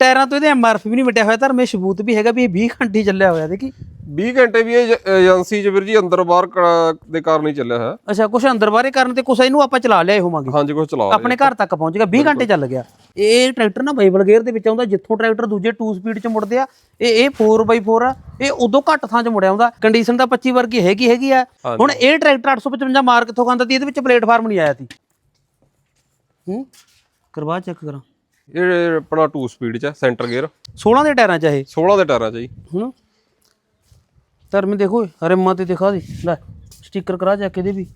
ਟਾਇਰਾਂ ਤੋਂ ਇਹਦੇ ਐਮਆਰਪੀ ਵੀ ਨਹੀਂ ਮਿਟਿਆ ਹੋਇਆ ਧਰਮੇ ਸਬੂਤ ਵੀ ਹੈਗਾ ਵੀ ਇਹ 20 ਘੰਟੇ ਹੀ ਚੱਲਿਆ ਹੋਇਆ ਦੇਖੀ। 20 ਘੰਟੇ ਵੀ ਇਹ ਏਜੰਸੀ 'ਚ ਵੀਰ ਜੀ ਅੰਦਰ ਬਾਹਰ ਦੇ ਕਾਰਨ ਹੀ ਚੱਲਿਆ ਹੈ ਅੱਛਾ ਕੁਛ ਅੰਦਰ ਬਾਹਰੇ ਕਰਨ ਤੇ ਕੁਛ ਇਹਨੂੰ ਆਪਾਂ ਚਲਾ ਲਿਆ ਹੋਵਾਂਗੇ। ਹਾਂਜੀ ਕੁਝ ਚਲਾ ਆਪਣੇ ਘਰ ਤੱਕ ਪਹੁੰਚ ਗਿਆ 20 ਘੰਟੇ ਚੱਲ ਗਿਆ। ਇਹ ਟਰੈਕਟਰ ਨਾ ਬਾਈਬਲ ਗੇਅਰ ਦੇ ਵਿੱਚ ਆਉਂਦਾ ਜਿੱਥੋਂ ਟਰੈਕਟਰ ਦੂਜੇ 2 ਸਪੀਡ 'ਚ ਮੁੜਦੇ ਆ ਇਹ ਇਹ 4x4 ਆ ਇਹ ਉਦੋਂ ਘੱਟ ਥਾਂ 'ਚ ਮੁੜਿਆ ਆਉਂਦਾ। ਕੰਡੀਸ਼ਨ ਤਾਂ 25 ਵਰਗੀ ਹੈਗੀ ਹੈਗੀ ਆ। ਹੁਣ ਇਹ ਟਰੈਕਟਰ 855 ਮਾਰ ਕਿੱਥੋਂ ਖਾਂਦਾ ਤੀ ਇਹਦੇ ਵਿੱਚ ਪਲੇਟਫਾਰਮ ਨਹੀਂ ਆਇਆ ਤੀ ਹੂੰ? ਕਰਵਾ ਚੈੱਕ ਕਰਾਂ। ਇਹ ਆਪਣਾ 2 ਸਪੀਡ 'ਚ ਹੈ ਸੈਂਟਰ ਗੇਅਰ 16 ਦੇ ਟਾਇਰਾਂ 'ਚ ਇਹ? 16 ਦੇ ਟਾਇਰਾਂ 'ਚ ਜੀ। ਹੁਣ ਧਰਮ ਦੇਖੋ ਰਿਮਾਂ ਤੇ ਦਿਖਾ ਦੇ। ਲੈ ਸਟicker ਕਰਾ ਜਾ ਕੇ ਦੇ ਵੀ।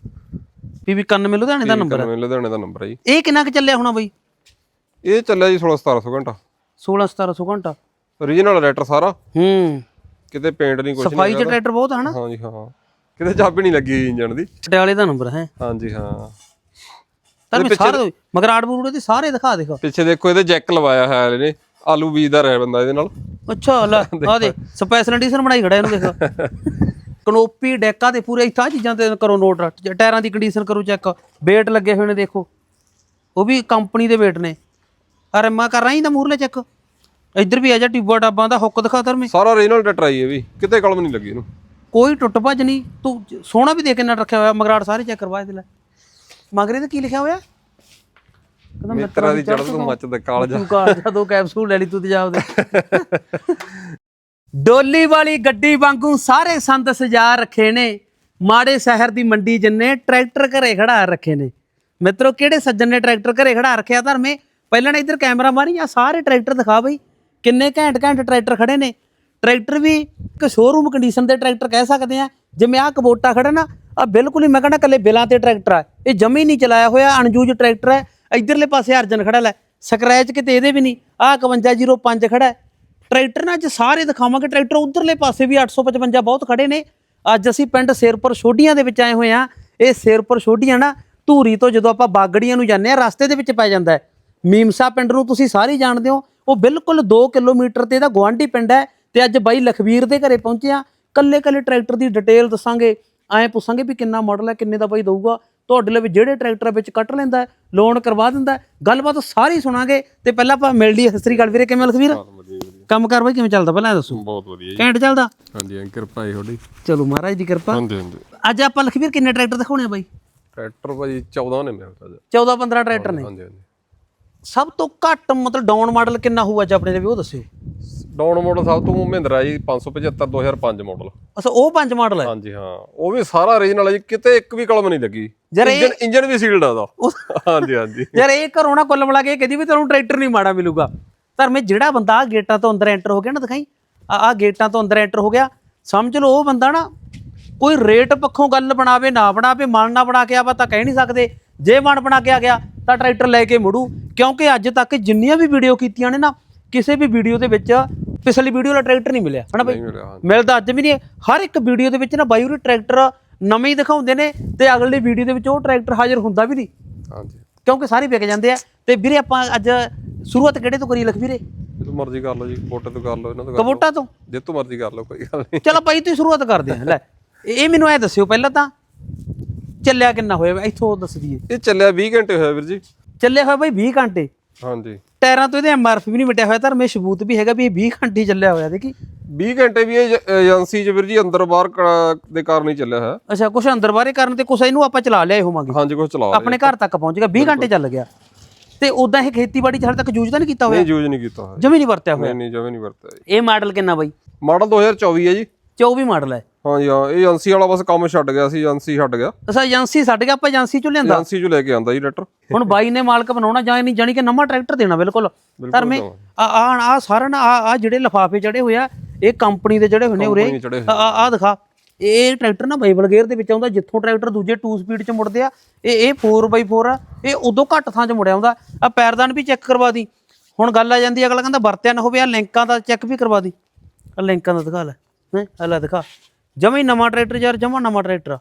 ਪੀਵੀ 91 ਲੁਧਿਆਣੇ ਦਾ ਨੰਬਰ ਨੰਬਰ ਲੁਧਿਆਣੇ ਦਾ ਨੰਬਰ ਹੈ ਜੀ। ਇਹ ਕਿੰਨਾ ਕੁ ਚੱਲਿਆ ਹੋਣਾ ਬਈ? ਇਹ ਚੱਲਿਆ ਜੀ 16 1700 ਘੰਟਾ। 16 1700 ਘੰਟਾ। Origignal ਰੈਟਰ ਸਾਰਾ। ਹੂੰ। ਕਿਤੇ ਪੇਂਟ ਨਹੀਂ ਕੁਝ ਸਫ਼ਾਈ ਚ ਟਰੈਕਟਰ ਬਹੁਤ ਹੈ ਨਾ ਹਾਂਜੀ ਹਾਂ। ਕਿਤੇ ਚਾਬੀ ਨਹੀਂ ਲੱਗੀ ਇੰਜਣ ਦੀ। ਪਟਿਆਲੇ ਦਾ ਨੰਬਰ ਹੈ। ਹਾਂਜੀ ਹਾਂ। ਤਾਂ ਮੈਂ ਸਾਰੇ ਮਗਰ ਆੜ ਬੂੜੇ ਤੇ ਸਾਰੇ ਦਿਖਾ ਦੇਖੋ। ਪਿੱਛੇ ਦੇਖੋ ਇਹਦੇ ਜੈਕ ਲਵਾਇਆ ਹੈ ਇਹਨੇ। ਆਲੂ ਬੀਜ ਦਾ ਰਹਿ ਬੰਦਾ ਇਹਦੇ ਨਾਲ। ਅੱਛਾ ਲੈ ਆ ਦੇ ਸਪੈਸ਼ਲ ਐਡੀਸ਼ਨ ਬਣਾਈ ਖੜਾ ਇਹਨੂੰ ਦੇਖ। ਕਨੋਪੀ ਡੈਕਾਂ ਤੇ ਪੂਰੇ ਇੱਥਾਂ ਚੀਜ਼ਾਂ ਤੇ ਕਰੋ ਨੋਟ ਟਾਇਰਾਂ ਦੀ ਕੰਡੀਸ਼ਨ ਕਰੋ ਚੈੱਕ ਵੇਟ ਲੱਗੇ ਹੋਏ ਨੇ ਦੇਖੋ। ਉਹ ਵੀ ਕੰਪਨੀ ਦੇ ਵੇਟ ਨੇ। ਅਰੇ ਮੈਂ ਕਰ ਰਹੀ ਤਾਂ ਮੂਰਲੇ ਚੈੱਕ ਇੱਧਰ ਵੀ ਆ ਜਾ ਟਿੱਬਾ ਟਾਬਾਂ ਦਾ ਹੁੱਕ ਦਿਖਾ ਤਰ ਮੈਂ। ਸਾਰਾ ਰੀਜਨਲ ਟਰੈਕਟਰ ਆਈ ਇਹ ਵੀ। ਕਿਤੇ ਕਲਮ ਨਹੀਂ ਲੱਗੀ ਇਹਨੂੰ। ਕੋਈ ਟੁੱਟ ਭੱਜ ਨਹੀਂ। ਤੂੰ ਸੋਹਣਾ ਵੀ ਦੇ ਕੇ ਨਾ ਰੱਖਿਆ ਹੋਇਆ ਮਗਰਾੜ ਸਾਰੇ ਚੈੱਕ ਕਰਵਾ ਇਹਦੇ ਲੈ। ਮਗਰੇ ਤੇ ਕੀ ਲਿਖਿਆ ਹੋਇਆ? ਕਹਿੰਦਾ ਮਿੱਤਰਾਂ ਦੀ ਚੜ੍ਹ ਤੋਂ ਮੱਚਦਾ ਕਾਲਜਾ ਤੂੰ ਕਾ ਜਦੋਂ ਕੈਪਸੂਲ ਲੈ ਲਈ ਤੂੰ ਤੇ ਜਾ ਉਹਦੇ ਡੋਲੀ ਵਾਲੀ ਗੱਡੀ ਵਾਂਗੂ ਸਾਰੇ ਸੰਦ ਸਜਾ ਰੱਖੇ ਨੇ। ਮਾੜੇ ਸ਼ਹਿਰ ਦੀ ਮੰਡੀ ਜਿੰਨੇ ਟਰੈਕਟਰ ਘਰੇ ਖੜਾ ਰੱਖੇ ਨੇ। ਮਿੱਤਰੋ ਕਿਹੜੇ ਸੱਜਣ ਨੇ ਟਰੈਕਟਰ ਘਰੇ ਖੜਾ ਰੱਖਿਆ? ਧਰਮੇ ਪਹਿਲਾਂ ਨਾ ਇੱਧਰ ਕੈਮਰਾ ਮਾਰੀ ਆ ਸਾਰੇ ਟਰੈਕਟਰ ਦਿਖਾ ਬਈ। ਕਿੰਨੇ ਘੈਂਟ ਘੈਂਟ ਟਰੈਕਟਰ ਖੜੇ ਨੇ। ਟਰੈਕਟਰ ਵੀ ਇੱਕ ਸ਼ੋਰੂਮ ਕੰਡੀਸ਼ਨ ਦੇ ਟਰੈਕਟਰ ਕਹਿ ਸਕਦੇ ਆ। ਜਿਵੇਂ ਆਹ ਕਬੋਟਾ ਖੜਾ ਨਾ ਆ ਬਿਲਕੁਲ ਹੀ, ਮੈਂ ਕਹਿੰਦਾ ਕੱਲੇ ਬਿਲਾਂ ਤੇ ਟਰੈਕਟਰ ਆ। ਇਹ ਜਮੀ ਨਹੀਂ ਚਲਾਇਆ ਹੋਇਆ, ਅਣਜੂਜ ਟਰੈਕਟਰ ਹੈ ਇਧਰਲੇ ਪਾਸੇ ਅਰਜਨ ਖੜਾ ਲੈ। ਸਕ੍ਰੈਚ ਕਿਤੇ ਇਹਦੇ ਵੀ ਨਹੀਂ। ਆਹ 5105 ਖੜਾ ਹੈ। ਟਰੈਕਟਰ ਨਾਲ ਅੱਜ ਸਾਰੇ ਦਿਖਾਵਾਂਗੇ। ਟਰੈਕਟਰ ਉਧਰਲੇ ਪਾਸੇ ਵੀ 855 ਬਹੁਤ ਖੜੇ ਨੇ। ਅੱਜ ਅਸੀਂ ਪਿੰਡ ਸ਼ੇਰਪੁਰ ਛੋਡੀਆਂ ਦੇ ਵਿੱਚ ਆਏ ਹੋਏ ਆ ਇਹ ਸ਼ੇਰਪੁਰ ਛੋਡੀਆਂ ਨਾ, ਧੂਰੀ ਤੋਂ ਜਦੋਂ ਆਪਾਂ ਬਾਗੜੀਆਂ ਨੂੰ ਜਾਂਦੇ ਆ ਰਸਤੇ ਦੇ ਵਿੱਚ ਪੈ ਜਾਂਦਾ ਹੈ। ਮੀਮਸਾ ਪਿੰਡ ਨੂੰ ਤੁਸੀਂ ਸਾਰੇ ਜਾਣਦੇ ਹੋ। ਉਹ ਬਿਲਕੁਲ 2 ਕਿਲੋਮੀਟਰ ਤੇ ਇਹਦਾ ਗਵਾਂਢੀ ਪਿੰਡ ਹੈ ਤੇ ਅੱਜ ਬਾਈ ਲਖਵੀਰ ਦੇ ਘਰੇ ਪਹੁੰਚੇ ਆ ਕੱਲੇ ਕੱਲੇ ਟਰੈਕਟਰ ਦੀ ਡਿਟੇਲ ਦੱਸਾਂਗੇ। ਐਂ ਪੁੱਛਾਂਗੇ ਵੀ ਕਿੰਨਾ ਮਾਡਲ ਹੈ ਕਿੰਨੇ ਦਾ ਬਾਈ ਦਊਗਾ। ਤੁਹਾਡੇ ਲਈ ਜਿਹੜੇ ਟਰੈਕਟਰ ਵਿੱਚ ਕੱਟ ਲੈਂਦਾ ਲੋਨ ਕਰਵਾ ਦਿੰਦਾ ਗੱਲਬਾਤ ਸਾਰੀ ਸੁਣਾਂਗੇ। ਤੇ ਪਹਿਲਾਂ ਆਪਾਂ ਮਿਲ ਲਈਏ। ਸਤਿ ਸ੍ਰੀ ਅਕਾਲ ਵੀਰੇ ਕਿਵੇਂ ਲਖਵੀਰ? ਕੰਮ ਕਰ ਬਾਈ ਕਿਵੇਂ ਚੱਲਦਾ ਪਹਿਲਾਂ ਦੱਸੋ? ਬਹੁਤ ਵਧੀਆ ਘੈਂਟ ਚੱਲਦਾ? ਹਾਂਜੀ ਹਾਂ ਕਿਰਪਾ ਹੈ ਤੁਹਾਡੀ। ਚਲੋ ਮਹਾਰਾਜ ਦੀ ਕਿਰਪਾ। ਹਾਂਜੀ ਹਾਂਜੀ। ਅੱਜ ਆਪਾਂ ਲਖਵੀਰ ਕਿੰਨੇ ਟਰੈਕਟਰ ਦਿਖਾਉਣੇ ਆ ਬਾਈ? ਟਰੈਕਟਰ ਭਾਜੀ 14 ਨੇ ਮੇਰੇ ਕੋਲ 14 15 ਟਰੈਕਟਰ ਨੇ। ਹਾਂਜੀ ਹਾਂਜੀ। ਸਭ ਤੋਂ ਘੱਟ ਮਤਲਬ ਡਾਊਨ ਮਾਡਲ ਕਿੰਨਾ ਹੋਊ ਅੱਜ ਆਪਣੇ ਦੇ ਵੀ ਉਹ ਦੱਸਿਓ। ਡਾਊਨ ਮਾਡਲ ਸਭ ਤੋਂ ਮਹਿੰਦਰਾ ਜੀ 575 2005 ਮਾਡਲ। ਅੱਛਾ ਉਹ ਪੰਜ ਮਾਡਲ ਹੈ? ਹਾਂਜੀ ਹਾਂ। ਉਹ ਵੀ ਸਾਰਾ ਰੀਜਨਲ ਹੈ ਜੀ ਕਿਤੇ ਇੱਕ ਵੀ ਕਲਮ ਨਹੀਂ ਲੱਗੀ। ਯਾਰ ਇਹ- ਇੰਜਨ ਇੰਜਨ ਵੀ ਸੀਲਡ ਆ ਉਹਦਾ। ਹਾਂਜੀ ਹਾਂਜੀ। ਯਾਰ ਇਹ ਘਰੋਂ ਨਾ ਕੁੱਲ ਮਿਲਾ ਕੇ ਕਹਿੰਦੀ ਵੀ ਤੈਨੂੰ ਟਰੈਕਟਰ ਨਹੀਂ ਮਾੜਾ ਮਿਲੂਗਾ। ਧਰਮੇ ਜਿਹੜਾ ਬੰਦਾ ਆ ਗੇਟਾਂ ਤੋਂ ਅੰਦਰ ਐਂਟਰ ਹੋ ਗਿਆ ਨਾ ਦਿਖਾਈ ਆ ਆ ਗੇਟਾਂ ਤੋਂ ਅੰਦਰ ਐਂਟਰ ਹੋ ਗਿਆ ਸਮਝ ਲਓ ਉਹ ਬੰਦਾ ਨਾ ਕੋਈ ਰੇਟ ਪੱਖੋਂ ਗੱਲ ਬਣਾਵੇ ਨਾ ਬਣਾਵੇ ਮਨ ਨਾ ਬਣਾ ਕੇ ਆਵਾ ਤਾਂ ਕਹਿ ਨਹੀਂ ਸਕਦੇ। ਜੇ ਮਨ ਬਣਾ ਕੇ ਆ ਗਿਆ ਤਾਂ ਟਰੈਕਟਰ ਲੈ ਕੇ ਮੁੜੂ। ਕਿਉਂਕਿ ਅੱਜ ਤੱਕ ਜਿੰਨੀਆਂ ਵੀ ਵੀਡੀਓ ਕੀਤੀਆਂ ਨੇ ਨਾ ਕਿਸੇ ਵੀ ਵੀਡੀਓ ਦੇ ਵਿੱਚ ਪਿਛਲੀ ਵੀਡੀਓ ਦਾ ਟਰੈਕਟਰ ਨਹੀਂ ਮਿਲਿਆ ਹਨਾ ਬਈ? ਨਹੀਂ ਮਿਲਿਆ ਹਾਂਜੀ। ਮਿਲਦਾ ਅੱਜ ਵੀ ਨਹੀਂ ਹੈ। ਹਰ ਇੱਕ ਵੀਡੀਓ ਦੇ ਵਿੱਚ ਨਾ ਬਾਈ ਉਹਦੇ ਟਰੈਕਟਰ ਨਵੇਂ ਹੀ ਦਿਖਾਉਂਦੇ ਨੇ ਤੇ ਅਗਲੀ ਵੀਡੀਓ ਦੇ ਵਿੱਚ ਉਹ ਟਰੈਕਟਰ ਹਾਜ਼ਰ ਹੁੰਦਾ ਵੀ ਨਹੀਂ। ਹਾਂਜੀ। ਕਿਉਂਕਿ ਸਾਰੇ ਵਿਕ ਜਾਂਦੇ ਆ। ਤੇ ਵੀਰੇ ਆਪਾਂ ਅੱਜ ਸ਼ੁਰੂਆਤ ਕਿਹੜੇ ਤੋਂ ਕਰੀ ਲਖਵੀਰੇ? ਜਿੱਦੋਂ ਮਰਜ਼ੀ ਕਰ ਲਓ ਜੀ ਕੋਟੇ ਤੋਂ ਕਰ ਲਓ ਇਹਨਾਂ ਤੋਂ ਕਰ ਲਓ। ਕਬੋਟਾ ਤੋਂ? ਜਿੱਤੋਂ ਮਰਜ਼ੀ ਕਰ ਲਓ ਕੋਈ ਗੱਲ ਨਹੀਂ। ਚਲੋ ਬਾਈ ਤੁਸੀਂ ਸ਼ੁਰੂਆਤ ਕਰਦੇ ਆ ਲੈ। ਇਹ ਮੈਨੂੰ ਐ ਦੱਸਿਓ ਪਹਿਲਾਂ ਤਾਂ ਚੱਲਿਆ ਕਿੰਨਾ ਹੋਇਆ? ਇੱਥੋਂ ਦੱਸ ਦਈਏ। ਇਹ ਚੱਲਿਆ 20 ਘੰਟੇ ਹੋਇਆ ਵੀਰ ਜੀ। ਚੱਲਿਆ ਹੋਇਆ ਬਾਈ 20 ਘੰਟੇ। ਹਾਂਜੀ। ਟਾਇਰਾਂ ਤੋਂ ਇਹਦੇ ਐਮਆਰਪੀ ਵੀ ਨਹੀਂ ਮਿਟਿਆ ਹੋਇਆ ਧਰਮੇ ਸਬੂਤ ਵੀ ਹੈਗਾ ਵੀ ਇਹ 20 ਘੰਟੇ ਹੀ ਚੱਲਿਆ ਹੋਇਆ ਦੇਖੀ। 20 ਘੰਟੇ ਵੀ ਇਹ ਏਜੰਸੀ 'ਚ ਵੀਰ ਜੀ ਅੰਦਰ ਬਾਹਰ ਦੇ ਕਾਰਨ ਹੀ ਚੱਲਿਆ ਹੈ ਅੱਛਾ ਕੁਛ ਅੰਦਰ ਬਾਹਰੇ ਕਰਨ ਤੇ ਕੁਛ ਇਹਨੂੰ ਆਪਾਂ ਚਲਾ ਲਿਆ ਹੋਵਾਂਗੇ। ਹਾਂਜੀ ਕੁਝ ਚਲਾ ਰਹੇ ਆਪਣੇ ਘਰ ਤੱਕ ਪਹੁੰਚ ਗਿਆ 20 ਘੰਟੇ ਚੱਲ ਗਿਆ। ਤੇ ਉਦਾਂ ਇਹ ਖੇਤੀਬਾੜੀ ਚ ਹਾਲੇ ਤੱਕ ਯੂਜ਼ ਤਾਂ ਨਹੀਂ ਕੀਤਾ ਹੋਇਆ? ਨਹੀਂ ਯੂਜ਼ ਨਹੀਂ ਕੀਤਾ ਹੋਇਆ। ਜਮੀ ਨਹੀਂ ਵਰਤਿਆ ਹੋਇਆ? ਨਹੀਂ ਨਹੀਂ ਜਵੇਂ ਨਹੀਂ ਵਰਤਿਆ ਇਹ ਮਾਡਲ ਕਿੰਨਾ ਬਾਈ? ਮਾਡਲ 2024 ਹੈ ਜੀ। 24 ਮਾਡਲ ਹੈ। ਹਾਂਜੀ ਹਾਂ ਇਹ ਏਜੰਸੀ ਵਾਲਾ ਬਸ ਕੰਮ ਛੱਡ ਗਿਆ ਸੀ ਏਜੰਸੀ ਛੱਡ ਗਿਆ। ਅੱਛਾ ਏਜੰਸੀ ਛੱਡ ਗਿਆ ਆਪਾਂ ਏਜੰਸੀ ਚੋਂ ਲਿਆਂਦਾ? ਏਜੰਸੀ 'ਚ ਲੈ ਕੇ ਆਂਦਾ ਜੀ ਟਰੈਕਟਰ ਹੁਣ ਬਾਈ ਨੇ ਮਾਲਕ ਬਣਾਉਣਾ ਜਾਂ ਨਹੀਂ ਜਾਣੀ ਕਿ ਨਵਾਂ ਟਰੈਕਟਰ ਦੇਣਾ ਬਿਲਕੁਲ। ਧਰਮੇ ਆ ਆ ਆ ਸਾਰਾ ਨਾ ਆ ਆ ਜਿਹੜੇ ਲਫਾਫੇ ਚੜੇ ਹੋਏ ਆ ਇਹ ਕੰਪਨੀ ਦੇ ਜਿਹੜੇ ਨੇ ਉਰੇ। ਆ ਆ ਦਿਖਾ। ਇਹ ਟਰੈਕਟਰ ਨਾ ਬਾਈਬਲ ਗੇਅਰ ਦੇ ਵਿੱਚ ਆਉਂਦਾ ਜਿੱਥੋਂ ਟਰੈਕਟਰ ਦੂਜੇ 2 ਸਪੀਡ 'ਚ ਮੁੜਦੇ ਆ ਇਹ ਇਹ 4x4 ਆ ਇਹ ਉਦੋਂ ਘੱਟ ਥਾਂ 'ਚ ਮੁੜਿਆ ਆਉਂਦਾ। ਆ ਪੈਰਦਾਨ ਵੀ ਚੈੱਕ ਕਰਵਾ ਦੀ। ਹੁਣ ਗੱਲ ਆ ਜਾਂਦੀ ਅਗਲਾ ਕਹਿੰਦਾ ਵਰਤਿਆ ਨਾ ਹੋਵੇ ਆ ਲਿੰਕਾਂ ਦਾ ਚੈੱਕ ਵੀ ਕਰਵਾ ਦੀ। ਆ ਲਿੰਕਾਂ ਦਾ ਦਿਖਾ ਲੈ ਹੈ ਆ ਲੈ ਦਿਖਾ। ਜਮਾ ਹੀ ਨਵਾਂ ਟਰੈਕਟਰ ਯਾਰ ਜਮਾ ਨਵਾਂ ਟਰੈਕਟਰ ਆ।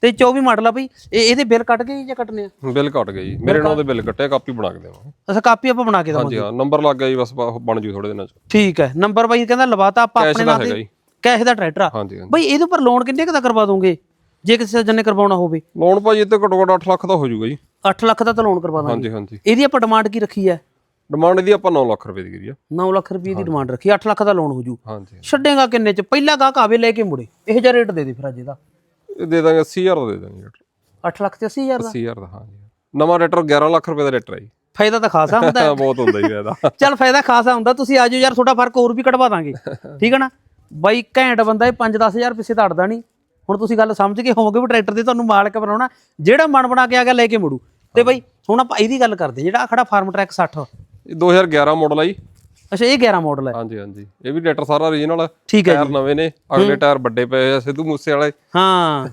ਤੇ 24 ਮਾਡਲ ਆ ਬਈ ਇਹ ਇਹਦੇ ਬਿੱਲ ਕੱਟ ਗਏ ਜਾਂ ਕੱਟਨੇ ਆ? ਬਿੱਲ ਕੱਟ ਗਿਆ ਜੀ। ਮੇਰੇ ਨਾਲ ਦੇ ਬਿੱਲ ਕੱਟਿਆ ਕਾਪੀ ਬਣਾ ਕੇ ਦੇਵਾਂ ਅੱਛਾ ਕਾਪੀ ਆਪਾਂ ਬਣਾ ਕੇ ਦਵਾਂਗੇ। ਹਾਂਜੀ ਹਾਂ ਨੰਬਰ ਲੱਗ ਗਿਆ ਜੀ ਬਸ ਬ- ਬਣ ਜੂ ਥੋੜੇ ਦਿਨਾਂ 'ਚ। ਠੀਕ ਹੈ ਨੰਬਰ ਬਾਈ ਕਹਿੰਦਾ ਲਵਾਤਾ ਆਪਾਂ ਆਪਣੇ ਦਾ ਨਾਂ ਹੈਗਾ ਤੇ ਜੀ। ਕੈਸ਼ ਦਾ ਟਰੈਕਟਰ ਆ। ਹਾਂਜੀ ਹਾਂਜੀ। ਬਈ ਇਹਦੇ ਉੱਪਰ ਲੋਨ ਕਿੰਨੇ ਕੁ ਦਾ ਕਰਵਾ ਦੋਗੇ? ਜੇ ਕਿਸੇ ਸੱਜਣ ਨੇ ਕਰਵਾਉਣਾ ਹੋਵੇ। ਲੋਨ ਭਾਜੀ ਇਹ ਤੇ ਘੱਟੋ ਘੱਟ 8 ਲੱਖ ਦਾ ਹੋ ਜਾਊਗਾ ਜੀ। 8 ਲੱਖ ਦਾ ਤਾਂ ਲੋਨ ਕਰਵਾ ਦਾਂਗੇ। ਹਾਂਜੀ ਹਾਂਜੀ। ਇਹਦੀ ਆਪਾਂ ਡਿਮਾਂਡ ਕੀ ਰੱਖੀ ਹੈ? ਡਿਮਾਂਡ ਇਹਦੀ ਆਪਾਂ 9 ਲੱਖ ਰੁਪਏ ਦੀ ਕਰੀ ਆ 9 ਲੱਖ ਰੁਪਏ ਦੀ ਡਿਮਾਂਡ ਰੱਖੀ 8 ਲੱਖ ਦਾ ਲੋਨ ਹੋ ਜੂ। ਹਾਂਜੀ ਛੱਡੇਗਾ ਕਿੰਨੇ ਚ? ਪਹਿਲਾ ਗਾਹਕ ਆਵੇ ਲੈ ਕੇ ਮੁੜੇ। ਇਹ ਜਿਹਾ ਰੇਟ ਦੇ ਦੇ ਫਿਰ ਅੱਜ ਇਹਦਾ। ਇਹ ਦੇ ਦਾਂਗੇ 80000 ਦਾ ਦੇ ਦਾਂਗੇ ਰੇਟਰ 8 ਲੱਖ ਤੇ 80000 ਦਾ? 80000 ਦਾ ਹਾਂਜੀ। ਨਵਾਂ ਰੇਟਰ 11 ਲੱਖ ਰੁਪਏ ਦਾ ਰੇਟਰ ਹੈ ਫਾਇਦਾ ਤਾਂ ਖਾਸਾ ਹੁੰਦਾ ਹੈ। ਬਹੁਤ ਹੁੰਦਾ ਜੀ ਇਹਦਾ ਚੱਲ ਫਾਇਦਾ ਖਾਸਾ ਹੁੰਦਾ ਤੁਸੀਂ ਆਜੋ ਯਾਰ ਤੁਹਾਡਾ ਫ਼ਰਕ ਹੋਰ ਵੀ ਕਢਵਾ ਦਾਂਗੇ। ਠੀਕ ਹੈ ਨਾ? ਬਾਈ ਘੈਂਟ ਬੰਦਾ ਇਹ 5-10000 ਪਿੱਛੇ ਤਾਂ ਅੜਦਾ ਨਹੀਂ। ਹੁਣ ਤੁਸੀਂ ਗੱਲ ਸਮਝ ਕੇ ਹੋਵੋਗੇ ਵੀ ਟਰੈਕਟਰ ਦੇ ਤੁਹਾਨੂੰ ਮਾਲਕ ਬਣਾਉਣਾ ਜਿਹੜਾ ਮਨ ਬਣਾ ਕੇ ਆ ਗਿਆ ਲੈ ਕੇ ਮੁੜੂ। ਤੇ ਬਾਈ ਹੁਣ ਆਪਾਂ ਇਹਦੀ ਗੱਲ ਕਰਦੇ ਹਾਂ, ਜਿਹੜਾ ਖੜਾ ਫਾਰਮ ਟਰੈਕ 60 ਇਹ 2011 ਮਾਡਲ ਆ ਜੀ। ਅੱਛਾ ਇਹ 11 ਮਾਡਲ ਹੈ ਹਾਂਜੀ ਹਾਂਜੀ। ਇਹ ਵੀ ਰੇਟਰ ਸਾਰਾ ਓਰੀਜਨਲ ਆ। ਠੀਕ ਹੈ ਟਾਇਰ ਨਵੇਂ ਨੇ ਅਗਲੇ ਟਾਇਰ ਵੱਡੇ ਪਏ ਆ ਸਿੱਧੂ ਮੂਸੇ ਵਾਲੇ ਹਾਂ।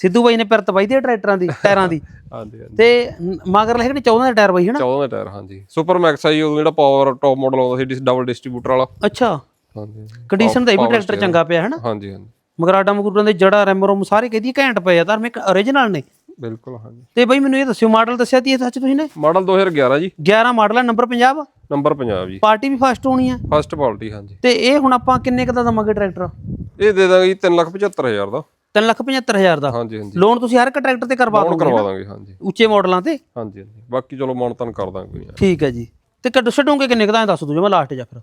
ਸਿੱਧੂ ਬਾਈ ਨੇ ਪਿਰਤ ਬਾਈ ਦੇ ਟਰੈਕਟਰਾਂ ਦੀ ਟਾਇਰਾਂ ਦੀ। ਹਾਂਜੀ ਹਾਂਜੀ। ਤੇ ਮਗਰ ਹੈਗੇ ਨੇ 14 ਦੇ ਟਾਇਰ ਬਾਈ ਹਨਾ? 14 ਦੇ ਟਾਇਰ ਹਾਂਜੀ। ਸੁਪਰ ਮੈਕਸ ਆ ਜੀ ਉਦੋਂ ਜਿਹੜਾ ਪਾਵਰ ਟੌਪ ਮਾਡਲ ਆਉਂਦਾ ਸੀ ਡਬਲ ਡਿਸਟ੍ਰੀਬਿਊਟਰ ਵਾਲਾ। ਅੱਛਾ। ਹਾਂਜੀ। ਕੰਡੀਸ਼ਨ ਦਾ ਇਹ ਵੀ ਟਰੈਕਟਰ ਚੰਗਾ ਪਿਆ ਹਨਾ? ਹਾਂਜੀ ਹਾਂਜੀ। ਮਗਰਾਡਾ ਮਗਰੂਡਾਂ ਦੇ ਜੜਾ ਰੈਮ ਰੋਮ ਸਾਰੇ ਕਹਿੰਦੀ ਘੈਂਟ ਪਏ ਆ ਧਾਰਮਿਕ origignal ਨੇ। ਬਿਲਕੁਲ ਹਾਂਜੀ। ਤੇ ਬਾਈ ਮੈਨੂੰ ਇਹ ਦੱਸਿਓ ਮਾਡਲ ਦੱਸਿਆ ਤੀ ਇਹ ਸੱਚ ਤੁਸੀਂ ਨੇ? ਮਾਡਲ 2011 ਜੀ। 11 ਮਾਡਲ ਹੈ ਨੰਬਰ 50 ਨੰਬਰ 50 ਜੀ। ਪਾਰਟੀ ਵੀ ਫਸਟ ਹੋਣੀ ਆ? ਫਸਟ ਕੁਆਲਿਟੀ ਹਾਂਜੀ। ਤੇ ਇਹ ਹੁਣ ਆਪਾਂ ਕਿੰਨੇ ਕ ਦਾ ਦਵਾਂਗੇ ਟਰੈਕਟਰ? ਇਹ ਦੇ ਦਾਂਗੇ ਜੀ 375000 ਦਾ। 375000 ਦਾ। ਹਾਂਜੀ ਹਾਂਜੀ। ਲੋਨ ਤੁਸੀਂ ਹਰ ਇੱਕ ਟਰੈਕਟਰ ਤੇ ਕਰਵਾ ਦੋਗੇ ਕਰਵਾ ਦਾਂਗੇ ਹਾਂਜੀ। ਉੱਚੇ ਮਾਡਲਾਂ ਤੇ? ਹਾਂਜੀ ਹਾਂਜੀ। ਬਾਕੀ ਚਲੋ ਮਾਨਤਨ ਕਰ ਦਾਂਗੇ ਕੋਈ। ਠੀਕ ਹੈ ਜੀ। ਤੇ ਕੱਢ ਛੱਡੋਗੇ ਕਿੰਨੇ ਕ ਦਾ? ਦੱਸ ਦਿਓ ਜੇ ਮੈਂ ਲਾਸਟ ਜਾ ਫਿਰ।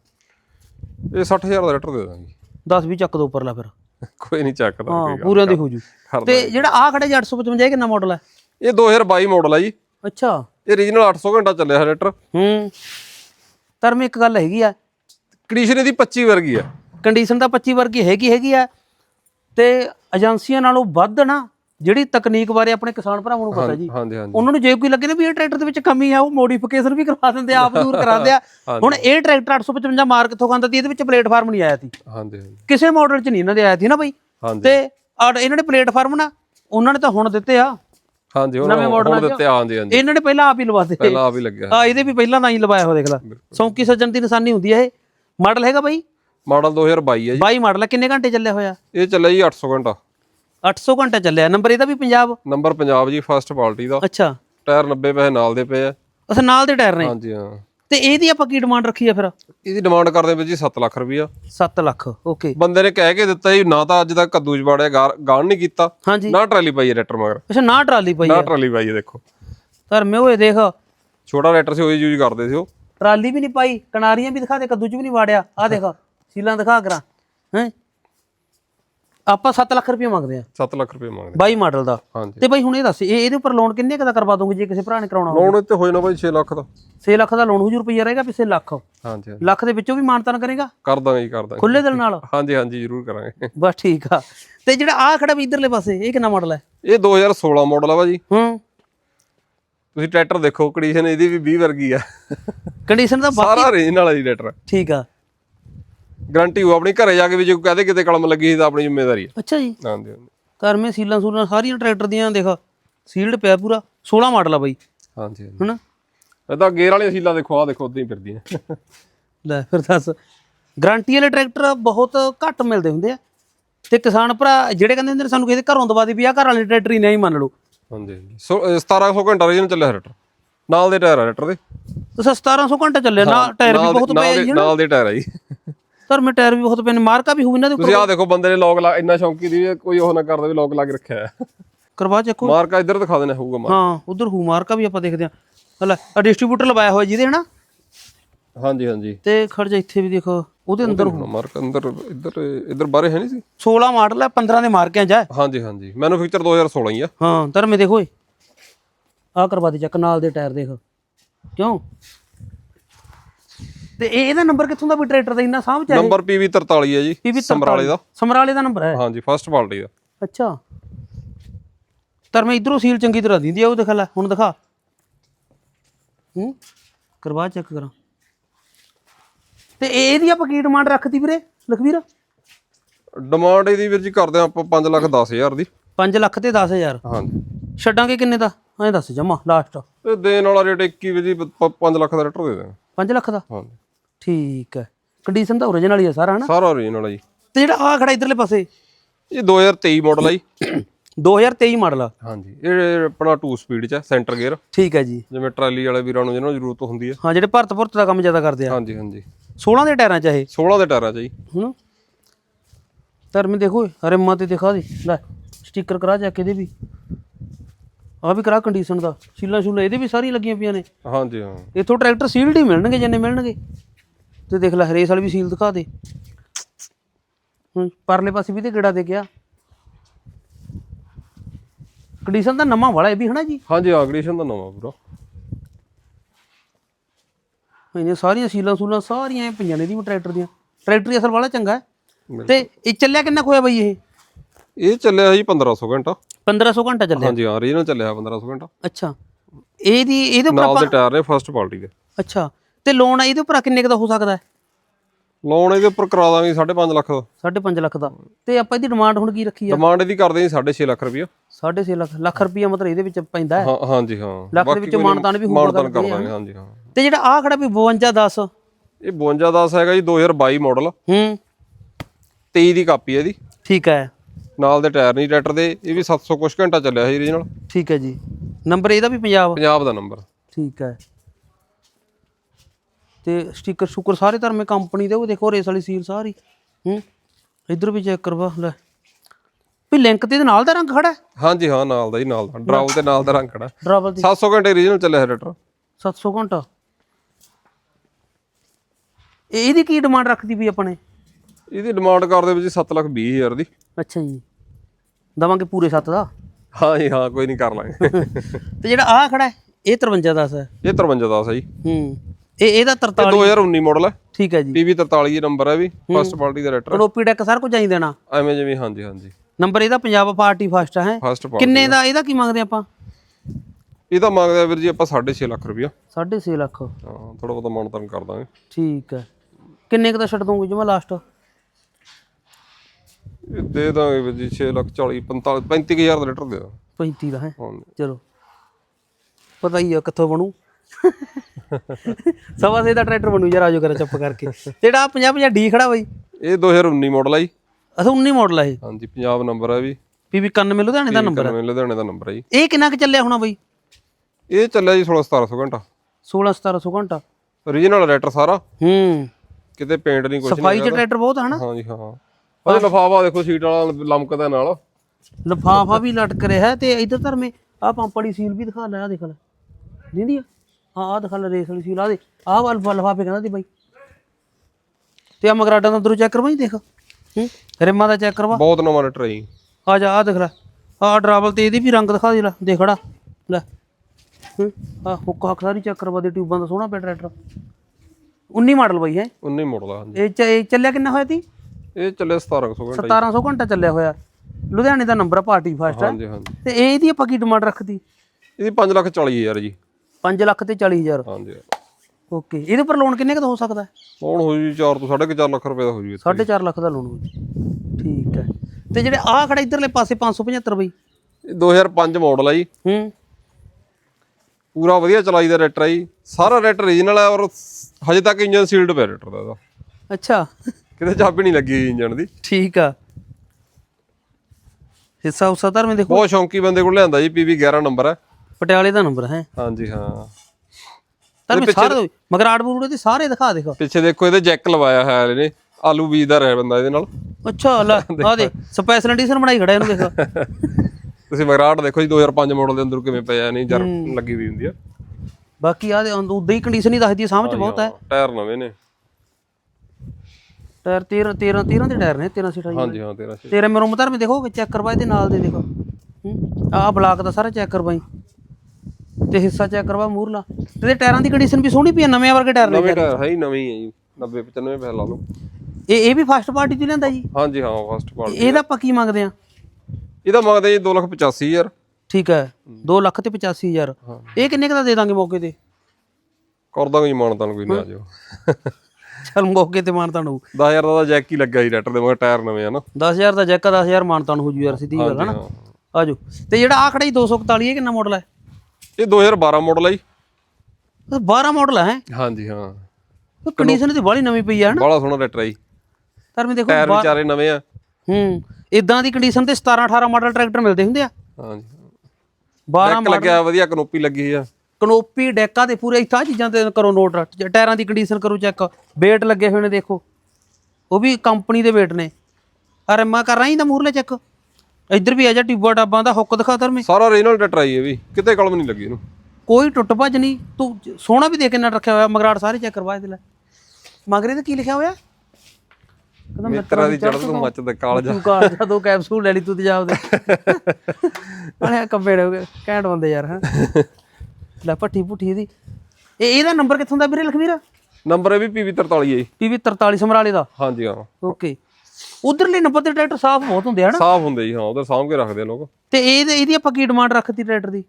ਇਹ 60000 ਦਾ ਰੇਟਰ ਦੇ ਦਾਂਗੇ 10 20 ਚੱਕ ਦੋ ਉੱਪਰਲਾ ਫਿਰ। ਕੋਈ ਨਹੀਂ ਚੱਕਦਾ ਹਾਂ ਪੂਰਿਆਂ ਦੀ ਹੋ ਜੂ ਤੇ ਜਿਹੜਾ ਆ ਖੜੇ 855 ਇਹ ਕਿੰਨਾ ਮਾਡਲ ਹੈ? ਇਹ 2022 ਮਾਡਲ ਆ ਜੀ। ਅੱਛਾ। ਇਹ ਰੀਜਨਲ 800 ਘੰਟਾ ਚੱਲਿਆ ਹੈ ਰੇਟਰ ਹੂੰ। ਧਰਮ ਇੱਕ ਗੱਲ ਹੈਗੀ ਆ। ਕੰਡੀਸ਼ਨ ਇਹਦੀ 25 ਵਰਗੀ ਆ। ਕੰਡੀਸ਼ਨ ਤਾਂ 25 ਵਰਗੀ ਹੈਗੀ ਹੈਗੀ ਆ। ਤੇ ਏਜੰਸੀਆਂ ਨਾਲੋਂ ਵੱਧ ਨਾ ਜਿਹੜੀ ਤਕਨੀਕ ਬਾਰੇ ਆਪਣੇ ਕਿਸਾਨ ਭਰਾਵਾਂ ਨੂੰ ਪਤਾ ਜੀ ਹਾਂਜੀ ਹਾਂਜੀ। ਉਹਨਾਂ ਨੂੰ ਜੇ ਕੋਈ ਲੱਗੇ ਨਾ ਵੀ ਇਹ ਟਰੈਕਟਰ ਦੇ ਵਿੱਚ ਕਮੀ ਆ ਉਹ ਮੋਡੀਫਿਕੇਸ਼ਨ ਵੀ ਕਰਵਾ ਦਿੰਦੇ ਆਪ ਦੂਰ ਕਰਾਉਂਦੇ ਆ। ਹੁਣ ਇਹ ਟਰੈਕਟਰ 855 ਮਾਰ ਕਿੱਥੋਂ ਖਾਂਦਾ ਸੀ ਇਹਦੇ ਵਿੱਚ ਪਲੇਟਫਾਰਮ ਨਹੀਂ ਆਇਆ ਸੀ। ਹਾਂਜੀ ਹਾਂਜੀ। ਕਿਸੇ ਮਾਡਲ 'ਚ ਨਹੀਂ ਇਹਨਾਂ ਦੇ ਆਇਆ ਸੀ ਨਾ ਬਈ। ਤੇ ਇਹਨਾਂ ਨੇ ਪਲੇਟਫਾਰਮ ਨਾ ਉਹਨਾਂ ਨੇ ਤਾਂ ਹੁਣ ਦਿੱਤੇ ਆ। ਹਾਂਜੀ ਹੁਣ ਨਵੇਂ ਮਾਡਲਾਂ। ਦਿੱਤੇ ਆ, ਹਾਂਜੀ ਹਾਂਜੀ। ਇਹਨਾਂ ਨੇ ਪਹਿਲਾਂ ਆਪ ਹੀ ਲਵਾ ਦਿੱਤੇ। ਪਹਿਲਾਂ ਆ ਵੀ ਲੱਗਿਆ। ਆ ਇਹਦੇ ਵੀ ਪਹਿਲਾਂ ਨਾ ਹੀ ਲਵਾਇਆ ਹੋ ਦੇਖ ਲੈ। ਸੌਂਕੀ ਸੱਜਣ ਦੀ ਨਿਸ਼ਾਨੀ ਹੁੰਦੀ ਹੈ ਇਹ। ਮਾਡਲ ਹੈਗਾ ਬਾਈ? ਮਾਡਲ 2022 ਹੈ ਜੀ। 22 ਮਾਡਲ ਹੈ ਕਿੰਨੇ ਘੰਟੇ ਚੱਲਿਆ ਹੋਇਆ? ਇਹ ਚੱਲਿਆ ਜੀ 800 ਘੰਟਾ। 800 ਘੰਟਾ ਚੱਲਿਆ। ਨੰਬਰ ਇਹਦਾ ਵੀ ਪੰਜਾਬ? ਨੰਬਰ ਪੰਜਾਬ ਜੀ ਫਸਟ ਕੁਆਲਿਟੀ ਦਾ। ਅੱਛਾ। ਟਾਇਰ 90 ਪੈਸੇ ਨਾਲ ਦੇ ਪਏ ਆ। ਨਾਲ ਦੇ ਟਾਇਰ ਨੇ? ਹਾਂਜੀ ਹਾਂ। ਤੇ ਇਹਦੀ ਆਪਾਂ ਕੀ ਡਿਮਾਂਡ ਰੱਖੀ ਆ ਫਿਰ? ਇਹਦੀ ਡਿਮਾਂਡ ਕਰਦੇ ਵਿੱਚ ਜੀ 7 ਲੱਖ ਰੁਪਈਆ। 7 ਲੱਖ ਓਕੇ ਬੰਦੇ ਨੇ ਕਹਿ ਕੇ ਦਿੱਤਾ ਜੀ ਨਾ ਤਾਂ ਅੱਜ ਤੱਕ ਕੱਦੂ ਚ ਵਾੜਿਆ ਗਾਰ- ਗਾਣ ਨਹੀਂ ਕੀਤਾ। ਨਾ ਟਰਾਲੀ ਪਾਈ ਹੈ ਰੈਟਰ ਮਗਰ। ਅੱਛਾ ਨਾ ਟਰਾਲੀ ਪਈ ਨਾ ਆ ਟਰਾਲੀ ਪਾਈ ਹੈ ਦੇਖੋ। ਧਰਮੇ ਹੋਏ ਦੇਖ। ਛੋਟਾ ਰੈਟਰ ਸੀ ਉਹ ਯੂਜ਼ ਕਰਦੇ ਸੀ ਉਹ। ਟਰਾਲੀ ਵੀ ਨਹੀਂ ਪਾਈ ਕਨਾਰੀਆਂ ਵੀ ਦਿਖਾ ਦੇ ਕੱਦੂ ਚ ਵੀ ਨਹੀਂ ਵਾੜਿਆ। ਆ ਦੇਖ ਸੀਲਾਂ ਦਿਖਾ ਕਰਾਂ। ਹੈ? ਆਪਾਂ 7 ਲੱਖ ਰੁਪਏ ਮੰਗਦੇ ਆ 7 ਲੱਖ ਰੁਪਏ ਮੰਗਦੇ 22 ਮਾਡਲ ਦਾ। ਹਾਂਜੀ। ਤੇ ਬਾਈ ਹੁਣ ਇਹ ਦੱਸ ਇਹ ਇਹਦੇ ਉੱਪਰ ਲੋਨ ਕਿੰਨੇ ਕੁ ਦਾ ਕਰਵਾ ਦੋਗੇ ਜੇ ਕਿਸੇ ਭਰਾ ਨੇ ਕਰਾਉਣਾ ਹੋਵੇ? ਲੋਨ ਇੱਥੇ ਹੋ ਜਾਣਾ ਬਾਈ 6 ਲੱਖ ਦਾ। 6 ਲੱਖ ਦਾ ਲੋਨ ਹੋ ਜੂ ਰੁਪਈਆ ਰਹੇਗਾ ਪਿੱਛੇ ਲੱਖ। ਹਾਂਜੀ ਲੱਖ ਦੇ ਵਿੱਚੋਂ ਵੀ ਮਾਨਤਾਨ ਕਰੇਗਾ? ਕਰ ਦਾਂਗੇ ਜੀ ਕਰ ਦਾਂਗੇ। ਖੁੱਲੇ ਦਿਲ ਨਾਲ? ਹਾਂਜੀ ਹਾਂਜੀ ਜ਼ਰੂਰ ਕਰਾਂਗੇ। ਬਸ ਠੀਕ ਆ। ਤੇ ਜਿਹੜਾ ਆ ਖੜਾ ਵੀ ਇਧਰਲੇ ਪਾਸੇ ਇਹ ਕਿੰਨਾ ਮਾਡਲ ਹੈ? ਇਹ 2016 ਮਾਡਲ ਆ ਭਾਜੀ ਹੂੰ। ਤੁਸੀਂ ਟਰੈਕਟਰ ਦੇਖੋ ਕੰਡੀਸ਼ਨ ਇਹਦੀ ਵੀ 20 ਵਰਗੀ ਆ। ਕੰਡੀਸ਼ਨ ਤਾਂ ਸਾਰਾ ਰੇਂਜ ਨਾਲ ਆ ਜੀ ਟਰੈਕਟਰ ਠੀਕ ਆ। ਗਾਰੰਟੀ ਹੋ ਆਪਣੀ ਘਰੇ ਜਾ ਕੇ ਵੀ ਜੇ ਕੋਈ ਕਹਦੇ ਕਿਤੇ ਕਲਮ ਲੱਗੀ ਸੀ ਤਾਂ ਆਪਣੀ ਜ਼ਿੰਮੇਵਾਰੀ ਆ। ਅੱਛਾ ਜੀ। ਹਾਂਜੀ ਹਾਂਜੀ ਧਰਮੇ ਸੀਲਾਂ ਸੂਲਾਂ ਸਾਰੀਆਂ ਟਰੈਕਟਰ ਦੀਆਂ ਦੇਖ ਸੀਲਡ ਪਿਆ ਪੂਰਾ 16 ਮਾਡਲ ਆ ਬਾਈ। ਹਾਂਜੀ ਹਾਂਜੀ ਹਨਾ? ਇਹਦਾ ਗੇਅਰ ਵਾਲੀਆਂ ਸੀਲਾਂ ਦੇਖੋ ਆ ਦੇਖੋ ਉਦਾਂ ਹੀ ਫਿਰਦੀਆਂ। ਲੈ ਫਿਰ ਦੱਸ ਗਾਰੰਟੀ ਵਾਲੇ ਟਰੈਕਟਰ ਬਹੁਤ ਘੱਟ ਮਿਲਦੇ ਹੁੰਦੇ ਆ। ਤੇ ਕਿਸਾਨ ਭਰਾ ਜਿਹੜੇ ਕਹਿੰਦੇ ਹੁੰਦੇ ਨੇ ਸਾਨੂੰ ਕਿਸੇ ਘਰੋਂ ਦਵਾ ਦੇ ਵੀ ਆ ਘਰ ਵਾਲੇ ਟਰੈਕਟਰ ਹੀ ਨਹੀਂ ਮੰਨ ਲਓ। ਹਾਂਜੀ ਸੋ ਅਹ 1700 ਘੰਟਾ ਰੀਜਨ ਚੱਲਿਆ ਰੈਟਰ ਨਾਲ ਦੇ ਟਾਇਰ ਆ ਰੈਟਰ ਦੇ। ਤੁਸੀਂ 1700 ਘੰਟਾ ਚੱਲੇ ਨਾ ਟਾਇਰ ਵੀ ਬਹੁਤ ਪਏ ਜੀ ਨਾਲ ਦੇ ਟਾਇਰ ਆ ਜੀ। ਧਰਮੇ ਟਾਇਰ ਵੀ ਬਹੁਤ ਪਏ ਨੇ ਮਾਰਕਾ ਵੀ ਹੋਊ ਇਹਨਾਂ ਦੇ ਉੱਪਰ ਤੁਸੀਂ ਆ ਦੇਖੋ ਬੰਦੇ ਨੇ ਲੋਕ ਲਾ ਇੰਨਾ ਸ਼ੌਂਕੀ ਦੀ ਵੀ ਕੋਈ ਉਹ ਨਾ ਕਰਦਾ ਵੀ ਲੋਕ ਲਾ ਕੇ ਰੱਖਿਆ ਹੈ। ਕਰਵਾ ਚੱਕੋ। ਮਾਰਕਾ ਇੱਧਰ ਦਿਖਾ ਦੇਣਾ ਹੋਊਗਾ ਮਾਰ ਹਾਂ ਉਧਰ ਹੂ ਮਾਰਕਾ ਵੀ ਆਪਾਂ ਦੇਖਦੇ ਹਾਂ। ਲੈ ਆ ਡਿਸਟ੍ਰੀਬਿਊਟਰ ਲਵਾਇਆ ਹੋਇਆ ਜਿਹਦੇ ਹਨਾ? ਹਾਂਜੀ ਹਾਂਜੀ। ਤੇ ਖੜ ਜਾ ਇੱਥੇ ਵੀ ਦੇਖੋ ਉਹਦੇ ਅੰਦਰ ਮਾਰਕਾ ਅੰਦਰ ਇੱਧਰ ਇੱਧਰ ਬਾਰੇ ਹੈ ਨਹੀਂ ਸੀ? 16 ਮਾਡਲ ਹੈ 15 ਦੇ ਮਾਰਕਿਆਂ ਹੈ ਹਾਂਜੀ ਹਾਂਜੀ। ਮੈਨੂਫੈਕਚਰ 2016 ਹੀ ਆ। ਹਾਂ ਧਰਮੇ ਦੇਖੋ ਏ ਆ ਕਰਵਾ ਦੇ ਚੱਕ ਨਾਲ ਦੇ ਟਾਇਰ ਦੇਖ। ਕਿਉਂ? ਤੇ ਇਹ ਇਹਦਾ ਨੰਬਰ ਕਿੱਥੋਂ ਦਾ ਵੀ ਟਰੈਕਟਰ ਦਾ? ਇੰਨਾ ਸਾਂਭ ਨੰਬਰ PV 43 ਹੈ ਜੀ ਸਮਰਾਲੇ ਦਾ। ਸਮਰਾਲੇ ਦਾ ਨੰਬਰ ਹੈ? ਹਾਂਜੀ ਫਸਟ ਕੁਆਲਿਟੀ ਦਾ ਅੱਛਾ। ਧਰਮੇ ਇਧਰੋਂ ਸੀਲ ਚੰਗੀ ਤਰ੍ਹਾਂ ਦਿੰਦੀ ਆ ਉਹ ਦਿਖਾ ਲੈ ਹੁਣ ਦਿਖਾ। ਹੂੰ ਕਰਵਾ ਚੈੱਕ ਕਰਾਂ। ਤੇ ਇਹ- ਇਹਦੀ ਆਪਾਂ ਕੀ ਡਿਮਾਂਡ ਰੱਖਤੀ ਵੀਰੇ ਲਖਵੀਰ? ਡਿਮਾਂਡ ਇਹਦੀ ਵੀਰ ਜੀ ਕਰਦੇ ਆਪਾਂ 5 ਲੱਖ 10000 ਦੀ। 5 ਲੱਖ ਤੇ 10000 ਹਾਂਜੀ। ਛੱਡਾਂਗੇ ਕਿੰਨੇ ਦਾ? ਐਂ ਦੱਸ ਜਮਾ ਲਾਸਟ ਤੇ ਦੇਣ ਵਾਲਾ ਰੇਟ 21 ਵੀ ਜੀ 5 ਲੱਖ ਦਾ ਰੇਟਰ ਦੇ ਦਾਂਗੇ 5 ਲੱਖ ਦਾ? ਹਾਂਜੀ। ਠੀਕ ਹੈ। ਕੰਡੀਸ਼ਨ ਤਾਂ ਓਰੀਜਨਲ ਹੀ ਆ ਸਾਰਾ ਹਨਾ? ਸਾਰਾ ਓਰੀਜਨਲ ਆ ਜੀ। ਤੇ ਜਿਹੜਾ ਆ ਖੜਾ ਇਧਰਲੇ ਪਾਸੇ? ਇਹ 2023 ਮਾਡਲ ਆ ਜੀ। 2023 ਮਾਡਲ ਆ। ਹਾਂਜੀ ਇਹ ਆਪਣਾ 2 ਸਪੀਡ ਚ ਹੈ ਸੈਂਟਰ ਗੇਅਰ ਠੀਕ ਹੈ ਜੀ। ਜਿਵੇਂ ਟਰਾਲੀ ਵਾਲੇ ਵੀਰਾਂ ਨੂੰ ਜਿਹਨਾਂ ਨੂੰ ਜ਼ਰੂਰਤ ਹੁੰਦੀ ਹੈ। ਹਾਂ ਜਿਹੜੇ ਭਰਤ ਭੁਰਤ ਦਾ ਕੰਮ ਜ਼ਿਆਦਾ ਕਰਦੇ ਆ। ਹਾਂਜੀ ਹਾਂਜੀ। 16 ਦੇ ਟਾਇਰਾਂ ਚ ਇਹ? 16 ਦੇ ਟਾਇਰਾਂ ਚ ਜੀ। ਹਨਾ? ਧਰਮੀ ਦੇਖੋ ਅਰੇ ਮਾਂ ਤੇ ਦਿਖਾ ਦੇ। ਲੈ ਸਟicker ਕਰਾ ਜਾ ਕੇ ਦੇ ਵੀ। ਆ ਵੀ ਕਰਾ ਕੰਡੀਸ਼ਨ ਦਾ। ਸੀਲਾਂ ਸ਼ੂਲਾਂ ਇਹਦੇ ਵੀ ਸਾਰੀਆਂ ਲੱਗੀਆਂ ਪਈਆਂ ਨੇ। ਹਾਂਜੀ ਹਾਂ। ਇੱਥੋਂ ਟਰੈਕਟਰ ਸੀਲਡ ਹੀ ਮਿਲਣਗੇ ਜਿੰਨੇ ਮਿਲਣਗੇ। ਤੇ ਦੇਖ ਲੈ ਰੇਸ ਵਾਲੀ ਵੀ ਸੀਲ ਦਿਖਾ ਦੇ। ਹੁਣ ਪਰਲੇ ਪਾਸੇ ਵੀ ਤੇ ਗੇੜਾ ਦੇ ਗਿਆ। ਕੰਡੀਸ਼ਨ ਤਾਂ ਨਵਾਂ ਵਾਲਾ ਇਹ ਵੀ ਹਨਾ ਜੀ? ਹਾਂਜੀ ਹਾਂ ਕੰਡੀਸ਼ਨ ਦਾ ਨਵਾਂ ਪੂਰਾ। ਇਹਨੇ ਸਾਰੀਆਂ ਸੀਲਾਂ ਸੂਲਾਂ ਸਾਰੀਆਂ ਪਈਆਂ ਨੇ ਦੀ ਟਰੈਕਟਰ ਦੀਆਂ। ਟਰੈਕਟਰ ਅਸਲ ਵਾਲਾ ਚੰਗਾ ਹੈ। ਤੇ ਇਹ ਚੱਲਿਆ ਕਿੰਨਾ ਕੁ ਹੋਇਆ ਬਈ ਇਹ? ਇਹ ਚੱਲਿਆ ਜੀ 1500 ਘੰਟਾ। 1500 ਘੰਟਾ ਚੱਲਿਆ? ਹਾਂਜੀ ਹਾਂ ਰੀਜਨਲ ਚੱਲਿਆ 1500 ਘੰਟਾ। ਅੱਛਾ। ਇਹਦੀ ਇਹਦੇ ਉੱਪਰ ਨਾਲ ਦੇ ਟਾਇਰ ਨੇ ਫਸਟ ਕੁਆਲਿਟੀ ਦੇ। ਅੱਛਾ। ਤੇ ਲੋਨ ਇਹਦੇ ਉੱਪਰ ਕਿੰਨੇ ਕੁ ਦਾ ਹੋ ਸਕਦਾ? ਹੈ ਲੋਨ ਇਹਦੇ ਉੱਪਰ ਕਰਾ ਦਾਂਗੇ 5.5 ਲੱਖ ਦਾ। 5.5 ਲੱਖ ਦਾ। ਤੇ ਆਪਾਂ ਇਹਦੀ ਡਿਮਾਂਡ ਹੁਣ ਕੀ ਰੱਖੀ ਆ? ਡਿਮਾਂਡ ਇਹਦੀ ਕਰਦੇ ਜੀ 6.5 ਲੱਖ ਰੁਪਇਆ 6.5 ਲੱਖ ਲੱਖ ਰੁਪਈਆ ਮਤਲਬ ਇਹਦੇ ਵਿੱਚ ਪੈਂਦਾ ਹੈ? ਹਾਂ ਹਾਂਜੀ ਹਾਂ। ਲੱਖ ਦੇ ਵਿੱਚੋਂ ਮਾਨਤਾਨ ਵੀ ਹੋਊਗਾ ਮਾਨਤਾਨ ਕਰ ਦਾਂਗੇ ਹਾਂਜੀ ਹਾਂ। ਤੇ ਜਿਹੜਾ ਆ ਖੜਾ ਵੀ 52 10 ਇਹ 52 10 ਹੈਗਾ ਜੀ 2022 ਮਾਡਲ ਹੂੰ। 23 ਦੀ ਕਾਪੀ ਹੈ ਇਹਦੀ। ਠੀਕ ਹੈ। ਨਾਲ ਦੇ ਟਾਇਰ ਨਹੀਂ ਟਰੈਕਟਰ ਦੇ ਇਹ ਵੀ 700 ਕੁਛ ਘੰਟਾ ਚੱਲਿਆ ਸੀ ਰੀਜਨਲ ਠੀਕ ਹੈ ਜੀ। ਨੰਬਰ ਇਹਦਾ ਵੀ ਪੰਜਾਬ? ਪੰਜਾਬ ਦਾ ਨੰਬਰ। ਠੀਕ ਹੈ। ਤੇ ਸਟicker ਸ਼ੁਕਰ ਸਾਰੇ ਧਰਮੇ ਕੰਪਨੀ ਦੇ ਉਹ ਦੇਖੋ ਰੇਸ ਵਾਲੀ ਸੀਲ ਸਾਰੀ। ਹੂੰ ਇਧਰ ਵੀ ਚੈੱਕ ਕਰਵਾ ਲੈ। ਵੀ ਲਿੰਕ ਤੇ ਇਹਦੇ ਨਾਲ ਦਾ ਰੰਗ ਖੜਾ ਹੈ? ਹਾਂਜੀ ਹਾਂ ਨਾਲ ਦਾ ਜੀ ਨਾਲ ਦਾ। ਡਰਾਉ ਤੇ ਨਾਲ ਦਾ ਰੰਗ ਖੜਾ ਡਰਾਈਵਰ ਦੀ 700 ਘੰਟੇ ਰੀਜਨਲ ਚੱਲਿਆ ਹੈ ਟਰੈਕਟਰ 700 ਘੰਟਾ। ਇਹ- ਇਹਦੀ ਕੀ ਡਿਮਾਂਡ ਰੱਖਦੀ ਵੀ ਆਪਣੇ? ਇਹਦੀ ਡਿਮਾਂਡ ਕਰਦੇ ਵਿੱਚ 7 ਲੱਖ 20 ਹਜ਼ਾਰ ਦੀ। ਅੱਛਾ ਜੀ। ਦਵਾਂਗੇ ਪੂਰੇ 7 ਦਾ। ਹਾਂ ਜੀ ਹਾਂ ਕੋਈ ਨਹੀਂ ਕਰ ਲਾਂਗੇ। ਤੇ ਜਿਹੜਾ ਆ ਖੜਾ ਹੈ ਇਹ 53 10 ਹੈ ਇਹ 53 10 ਹੈ ਜੀ। ਹੂੰ। ਇਹ ਇਹਦਾ ਇਹ 43 2019 ਮਾਡਲ ਹੈ। ਠੀਕ ਹੈ ਜੀ। PV 43 ਨੰਬਰ ਹੈ ਵੀ ਫਸਟ ਕੁਆਲਿਟੀ ਦਾ ਟਰੈਕਟਰ ਕਨੋਪੀ ਡੈਕ ਸਾਰ ਕੁਝ ਆਈ ਦੇਣਾ? ਐਵੇਂ ਜਿਵੇਂ ਹਾਂਜੀ ਹਾਂਜੀ। ਨੰਬਰ ਇਹਦਾ ਪੰਜਾਬ ਪਾਰਟੀ ਫਸਟ ਹੈ ਕਿੰਨੇ ਦਾ ਇਹਦਾ ਕੀ ਮੰਗਦੇ ਆਪਾਂ? ਇਹਦਾ ਮੰਗਦੇ ਆ ਵੀਰ ਜੀ ਆਪਾਂ 6.5 ਲੱਖ ਰੁਪਇਆ। 6.5 ਲੱਖ। ਹਾਂ ਥੋੜਾ ਬਹੁਤਾ ਮਾਨਤਨ ਕਰ ਦਾਂਗੇ। ਠੀਕ ਹੈ। ਕਿੰਨੇ ਕੁ ਦਾ ਛੱਡ ਦੂੰਗੀ ਜਮਾ ਲਾਸਟ ਇਹ ਦੇ ਦਾਂਗੇ ਵੀਰ ਜੀ 6 ਲੱਖ 40 45 35000 ਦਾ ਲੀਟਰ ਦੇ ਦਾਂ 35 ਦਾ ਹਾਂ? ਚਲੋ। ਪਤਾ ਹੀ ਆ ਕਿੱਥੋਂ ਬਣੂ। ਸਵਾ ਸੇ ਦਾ ਟਰੈਕਟਰ ਬਣੂ ਯਾਰ ਆਜੋ ਕਰ ਚੁੱਪ ਕਰਕੇ। ਜਿਹੜਾ 50 50 ਡੀ ਖੜਾ ਬਈ। ਇਹ 2019 ਮਾਡਲ ਹੈ ਜੀ। ਅਸਾਂ 19 ਮਾਡਲ ਆ ਇਹ? ਹਾਂਜੀ ਪੰਜਾਬ ਨੰਬਰ ਹੈ ਵੀ। ਪੀਵੀ 91 ਲੁਧਿਆਣੇ ਦਾ ਨੰਬਰ ਨੰਬਰ ਲੁਧਿਆਣੇ ਦਾ ਨੰਬਰ ਹੈ ਜੀ। ਇਹ ਕਿੰਨਾ ਕੁ ਚੱਲਿਆ ਹੋਣਾ ਬਈ? ਇਹ ਚੱਲਿਆ ਜੀ 16 1700 ਘੰਟਾ। 16 1700 ਘੰਟਾ। ਓਰੀਜਨਲ ਰੈਟਰ ਸਾਰਾ। ਹੂੰ। ਕਿਤੇ ਪੇਂਟ ਨਹੀਂ ਕੁਛ ਸਫ਼ਾਈ ਚ ਟਰੈਕਟਰ ਬਹੁਤ ਹੈ ਨਾ ਹਾਂਜੀ ਹਾਂ। ਉਹਦੇ ਲਫਾਫਾ ਦੇਖੋ ਸੀਟ ਵਾਲਾ ਲਮਕਦਾ ਨਾਲ। ਲਫਾਫਾ ਵੀ ਲਟਕ ਰਿਹਾ ਤੇ ਇਧਰ ਧਰਮੇ ਆ ਪੰਪ ਵਾਲੀ ਸੀਲ ਵੀ ਦਿਖਾ ਲੈ ਆ ਦੇਖ ਲੈ। ਦਿੰਦੀ ਆ? ਹਾਂ ਆ ਦਿਖਾ ਲੈ ਰੇਸ ਵਾਲੀ ਸੀਲ ਆ ਦੇ ਆਹ ਵਾਲ ਲਫਾਫੇ ਕਹਿੰਦਾ ਸੀ ਬਾਈ। ਤੇ ਆ ਮਗਰਾਡਾ ਦਾ ਅੰਦਰੋਂ ਚੈੱਕ ਕਰਵਾਈ ਦੇਖ? ਹੂੰ। ਰਿਮਾਂ ਦਾ ਚੈੱਕ ਕਰਵਾ। ਬਹੁਤ ਨਵਾਂ ਰੈਟਰ ਹੈ ਜੀ। ਆ ਜਾ ਆ ਦੇਖ ਲੈ। ਆ ਡਰਾਵਲ ਤੇ ਇਹਦੀ ਵੀ ਰੰਗ ਦਿਖਾ ਦੇ ਲੈ। ਦੇਖ ਖੜਾ। ਲੈ। ਹੂੰ। ਆ ਹੁੱਕ ਹੱਕ ਸਾਰੀ ਚੈੱਕ ਕਰਵਾ ਦੇ ਟਿਊਬਾਂ ਦਾ ਸੋਹਣਾ ਪਿਆ ਟਰੈਕਟਰ 19 ਮਾਡਲ ਬਾਈ ਹੈ। 19 ਮਾਡਲ ਆ ਹਾਂਜੀ। ਇਹ ਚ- ਇਹ ਚੱਲਿਆ ਕਿੰਨਾ ਹੋਇਆ ਤੀ ਇਹ ਚੱਲਿਆ 1700 ਘੰਟਾ 1700 ਘੰਟਾ ਚੱਲਿਆ ਹੋਇਆ। ਲੁਧਿਆਣੇ ਦਾ ਨੰਬਰ ਆ ਪਾਰਟੀ ਫਾਸਟ ਹੈ। ਹਾਂਜੀ ਹਾਂਜੀ। ਤੇ ਇਹ ਇਹਦੀ ਆਪਾਂ ਕੀ ਡਿਮਾਂਡ ਰੱਖਦੀ ਇਹਦੀ 5 ਲੱਖ 40 ਹਜ਼ਾਰ ਜੀ। 5 ਲੱਖ ਤੇ 40000 ਹਾਂਜੀ। ਓਕੇ ਇਹਦੇ ਪਰ ਲੋਨ ਕਿੰਨੇ ਕੁ ਦਾ ਹੋ ਸਕਦਾ? ਹੈ ਹੁਣ ਹੋ ਜੀ 4 ਤੋਂ 4.5 ਲੱਖ ਰੁਪਏ ਦਾ ਹੋ ਜੀ 4.5 ਲੱਖ ਦਾ ਲੋਨ ਹੋ ਜੀ। ਠੀਕ ਹੈ। ਤੇ ਜਿਹੜੇ ਆ ਖੜਾ ਇਧਰਲੇ ਪਾਸੇ 575 ਬਈ? ਇਹ 2005 ਮਾਡਲ ਹੈ ਜੀ। ਹੂੰ। ਪੂਰਾ ਵਧੀਆ ਚਲਾਈਦਾ ਰੈਟਰ ਹੈ ਜੀ। ਸਾਰਾ ਰੈਟਰ ਰੀਜਨਲ ਹੈ ਔਰ ਹਜੇ ਤੱਕ ਇੰਜਨ ਸੀਲਡ ਪਿਆ ਰੈਟਰ ਦਾ ਇਹਦਾ। ਅੱਛਾ। ਕਿਤੇ ਚਾਬੀ ਨਹੀਂ ਲੱਗੀ ਇੰਜਨ ਦੀ। ਠੀਕ ਆ। ਹਿੱਸਾ ਉਸਾ ਧਰਮੇ ਦੇਖੋ। ਬਹੁਤ ਸ਼ੌਂਕੀ ਬੰਦੇ ਕੋਲ ਲਿਆਂਦਾ ਜੀ PV 11 ਨੰਬਰ ਹੈ ਪਟਿਆਲੇ ਦਾ ਨੰਬਰ ਹੈ। ਹਾਂਜੀ ਹਾਂ। ਧਰਮੇ ਸਾਰੇ ਮਗਰਾੜ ਬੂੜੇ ਤੇ ਸਾਰੇ ਦਿਖਾ ਦੇਖੋ। ਪਿੱਛੇ ਦੇਖੋ ਇਹਦੇ ਜੈਕ ਲਵਾਇਆ ਹੈ ਇਹਨੇ ਆਲੂ ਬੀਜ ਦਾ ਰਹਿ ਬੰਦਾ ਇਹਦੇ ਨਾਲ। ਅੱਛਾ ਲੈ ਆ ਦੇ ਸਪੈਸ਼ਲ ਐਡੀਸ਼ਨ ਬਣਾਈ ਖੜਾ ਇਹਨੂੰ ਦੇਖੋ। ਤੁਸੀਂ ਮਗਰਾਟ ਦੇਖੋ ਜੀ 2005 ਮਾਡਲ ਦੇ ਅੰਦਰ ਕਿਵੇਂ ਪਿਆ ਨਹੀਂ ਜਰ ਲੱਗੀ ਵੀ ਹੁੰਦੀ ਆ। ਬਾਕੀ ਆ ਦੇ ਉਦਾਂ ਹੀ ਕੰਡੀਸ਼ਨ ਹੀ ਦੱਸਦੀ ਸਾਹਮਣੇ ਚ ਬਹੁਤ ਹੈ। ਟਾਇਰ ਨਵੇਂ ਨੇ। ਟਾਇਰ 13 13 13 ਦੇ ਟਾਇਰ ਨੇ 13 ਸੀਟਾਂ ਹਾਂਜੀ ਹਾਂ 13 ਤੇਰੇ ਮੇਰੇ ਉਮਰ ਧਰਮੇ ਦੇਖੋ ਚੈੱਕ ਕਰਵਾ ਇਹਦੇ ਨਾਲ ਦੇ ਦੇਖੋ। ਆ ਬਲਾਕ ਦਾ ਸਾਰਾ ਚੈੱਕ ਕਰਵਾਈ। ਤੇ ਹਿੱਸਾ ਚੈੱਕ ਕਰਵਾ ਮੂਰਲਾ। ਤੇ ਇਹਦੇ ਟਾਇਰਾਂ ਦੀ ਕੰਡੀਸ਼ਨ ਵੀ ਸੋਹਣੀ ਪਈ ਆ ਨਵੇਂ ਵਰਗੇ ਟਾਇਰ ਨੇ ਨਵੇਂ ਟਾਇਰ ਹੈ ਹੀ ਨਵੇਂ ਹੀ ਹੈ ਜੀ 90 95 ਪੈਸੇ ਲਾ ਲਓ। ਇਹ ਇਹ ਵੀ ਫਸਟ ਪਾਰਟੀ ਤੋਂ ਲੈਂਦਾ ਜੀ? ਹਾਂਜੀ ਹਾਂ ਫਸਟ ਕੁਆਲਿਟੀ ਇਹਦਾ ਆਪਾਂ ਕੀ ਮੰਗਦੇ ਆ? ਇਹਦਾ ਮੰਗਦੇ ਜੀ 285000 ਠੀਕ ਹੈ 2 ਲੱਖ ਤੇ 85000 ਇਹ ਕਿੰਨੇ ਕੁ ਦਾ ਦੇ ਦਾਂਗੇ ਮੌਕੇ ਤੇ? ਕਰ ਦਾਂਗੇ ਜੀ ਮਾਨਤਾਨ ਕੋਈ ਨਾ ਆ ਜਾਓ। ਚਲ ਮੌਕੇ ਤੇ ਮਾਨਤਾ ਨੂੰ 10000 ਦਾ ਜੈਕ ਹੀ ਲੱਗਾ ਜੀ ਰੈਟਰ ਦੇ ਮਗਰ ਟਾਇਰ ਨਵੇਂ ਆ ਨਾ। 10000 ਦਾ ਜੈਕਾ 10000 ਮਾਨਤਾ ਨੂੰ ਹੋ ਜੂ ਯਾਰ ਸਿੱਧੀ ਗੱਲ ਹੈ। ਨਾ। ਆਜੋ ਤੇ ਜਿਹੜਾ ਆ ਖੜਾ ਜੀ 241 ਇਹ ਕਿੰਨਾ ਮਾਡਲ ਹੈ ਇਹ 2012 ਮਾਡਲ ਹੈ ਜੀ। 12 ਮਾਡਲ ਹੈ? ਹਾਂਜੀ ਹਾਂ। ਕੰਡੀਸ਼ਨ ਤੇ ਬਾਹਲੀ ਨਵੀਂ ਪਈ ਆ ਹਨਾ ਬੜਾ ਸੋਹਣਾ ਰੈਟਰ ਹੈ ਜੀ। ਪਰ ਮੈਂ ਦੇਖੋ ਟਾਇਰ ਵਿਚਾਰੇ ਨਵੇਂ ਆ। ਹੂੰ ਇਦਾਂ ਦੀ ਕੰਡੀਸ਼ਨ ਤੇ 17 18 ਮਾਡਲ ਟਰੈਕਟਰ ਮਿਲਦੇ ਹੁੰਦੇ ਆ। ਹਾਂਜੀ। 12 ਜੈਕ ਲੱਗਿਆ ਵਧੀਆ ਕਨੋਪੀ ਲੱਗੀ ਆ। ਕਨੋਪੀ ਡੈਕਾਂ ਤੇ ਪੂਰੇ ਇੱਥਾ ਚੀਜ਼ਾਂ ਤੇ ਕਰੋ ਨੋਟ ਟਾਇਰਾਂ ਦੀ ਕੰਡੀਸ਼ਨ ਕਰੋ ਚੈੱਕ ਵੇਟ ਲੱਗੇ ਹੋਏ ਨੇ ਦੇਖੋ। ਉਹ ਵੀ ਕੰਪਨੀ ਦੇ ਵੇਟ ਨੇ। ਅਰੇ ਮੈਂ ਕਰ ਰਹੀ ਤਾਂ ਮੂਰਲੇ ਚੈੱਕ ਇੱਧਰ ਵੀ ਆ ਜਾ ਟਿੱਬਾ ਟਾਬਾਂ ਦਾ ਹੁੱਕ ਦਿਖਾ ਧਰਮੇ। ਸਾਰਾ ਰੀਜਨਲ ਟਰੈਕਟਰ ਆ ਜੀ ਇਹ ਵੀ ਕਿਤੇ ਕਲਮ ਨਹੀਂ ਲੱਗੀ ਇਹਨੂੰ। ਕੋਈ ਟੁੱਟ ਭੱਜ ਨਹੀਂ ਤੂੰ ਸੋਹਣਾ ਵੀ ਦੇ ਕੇ ਨਾ ਰੱਖਿਆ ਹੋਇਆ ਮਗਰਾੜ ਸਾਰੇ ਚੈੱਕ ਕਰਵਾ ਇਹਦੇ ਲੈ। ਮਗਰੇ ਤੇ ਕੀ ਲਿਖਿਆ ਹੋਇਆ? ਕਹਿੰਦਾ ਮਿੱਤਰਾਂ ਦੀ ਚੜ੍ਹ ਤੋਂ ਮੱਚਦਾ ਕਾਲਜ। ਤੂੰ ਕਾਲ ਜਾ ਦੋ ਕੈਪਸੂਲ ਲੈ ਲਈ ਤੂੰ ਤੇਜਾਬ ਦੇ ਅਰੇ ਕੰਬੇ ਹੋ ਗਏ ਘੈਂਟ ਬੰਦੇ ਯਾਰ ਹਾਂ। ਲੈ ਪੱਠੀ ਪੁੱਠੀ ਇਹਦੀ। ਇਹ ਇਹਦਾ ਨੰਬਰ ਕਿੱਥੋਂ ਦਾ ਵੀਰੇ ਲਖਵੀਰ? ਨੰਬਰ ਇਹ ਵੀ PV 43 ਹੈ ਜੀ। ਪੀਵੀ 43 ਸਮਰਾਲੇ ਦਾ। ਹਾਂਜੀ ਹਾਂ। ਓਕੇ ਉਧਰਲੇ ਨੰਬਰ ਤੇ ਟਰੈਕਟਰ ਸਾਫ਼ ਬਹੁਤ ਹੁੰਦੇ ਹਨ ਸਾਫ਼ ਹੁੰਦੇ ਜੀ ਹਾਂ ਉਹਦੇ ਸਾਂਭ ਕੇ ਰੱਖਦੇ ਆ ਲੋਕ। ਤੇ ਇਹ ਇਹਦੀ ਆਪਾਂ ਕੀ ਡਿਮਾਂਡ ਰੱਖਤੀ ਟਰੈਕਟਰ ਦੀ?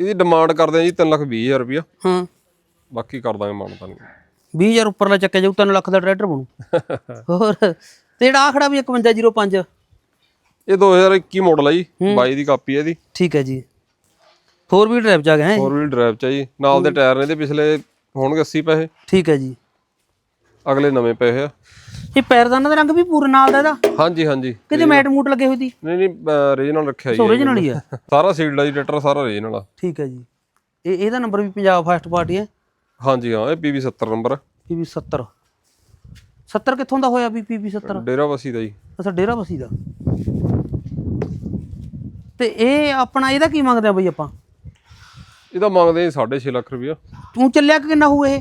ਇਹਦੀ ਡਿਮਾਂਡ ਕਰਦੇ ਆ ਜੀ 3 ਲੱਖ 20 ਹਜ਼ਾਰ ਰੁਪਇਆ। ਹਾਂ। ਬਾਕੀ ਕਰ ਦਾਂਗੇ ਮਾਨਤਾ ਨਹੀਂ 20000 ਉੱਪਰਲਾ ਚੱਕਿਆ ਜਾਊ 3 ਲੱਖ ਦਾ ਟਰੈਕਟਰ ਬਣੂ। ਹੋਰ ਤੇ ਜਿਹੜਾ ਆ ਖੜਾ ਵੀ 5105 ਇਹ 2021 ਮਾਡਲ ਹੈ ਜੀ 22 ਦੀ ਕਾਪੀ ਹੈ ਇਹਦੀ। ਠੀਕ ਹੈ ਜੀ। 4 ਵੀਲ ਡਰਾਈਵ ਚ ਆ ਗਿਆ ਹੈ 4 ਵੀਲ ਡਰਾਈਵ ਚ ਹੈ ਜੀ। ਨਾਲ ਦੇ ਟਾਇਰ ਨੇ ਇਹਦੇ ਪਿਛਲੇ ਹੋਣਗੇ 80 ਪੈਸੇ। ਠੀਕ ਹੈ ਜੀ। ਅਗਲੇ ਨਵੇਂ ਪਏ ਆ। ਇਹ ਪੈਰਦਾਨਾਂ ਦਾ ਰੰਗ ਵੀ ਪੂਰੇ ਨਾਲ ਦਾ ਇਹਦਾ। ਹਾਂਜੀ ਹਾਂਜੀ। ਕਿਤੇ ਮੈਟ ਮੂਟ ਲੱਗੇ ਹੋਈ ਦੀ? ਨਹੀਂ ਨਹੀਂ ਰੀਜਨਲ ਰੱਖਿਆ ਜੀ। ਓਰੀਜਨਲ ਹੀ ਆ। ਸਾਰਾ ਸੀਲਡ ਆ ਜੀ ਟਰੈਕਟਰ ਸਾਰਾ ਰੀਜਨਲ ਆ। ਠੀਕ ਹੈ ਜੀ। ਇਹ ਇਹਦਾ ਨੰਬਰ ਵੀ ਪੰਜਾਬ ਫਸਟ ਪਾਰਟੀ ਹੈ। ਹਾਂਜੀ ਹਾਂ ਇਹ PV 70 ਨੰਬਰ ਪੀਵੀ 70 70 ਕਿੱਥੋਂ ਦਾ ਹੋਇਆ ਵੀ ਪੀਵੀ 70 ਡੇਰਾ ਵਸੀ ਦਾ ਜੀ। ਅੱਛਾ ਡੇਰਾ ਬਸੀ ਦਾ। ਤੇ ਇਹ ਆਪਣਾ ਇਹਦਾ ਕੀ ਮੰਗਦੇ ਆ ਬਈ ਆਪਾਂ? ਇਹਦਾ ਮੰਗਦੇ ਜੀ 6.5 ਲੱਖ ਰੁਪਇਆ। ਤੂੰ ਚੱਲਿਆ ਕਿੰਨਾ ਹੋਊ ਇਹ?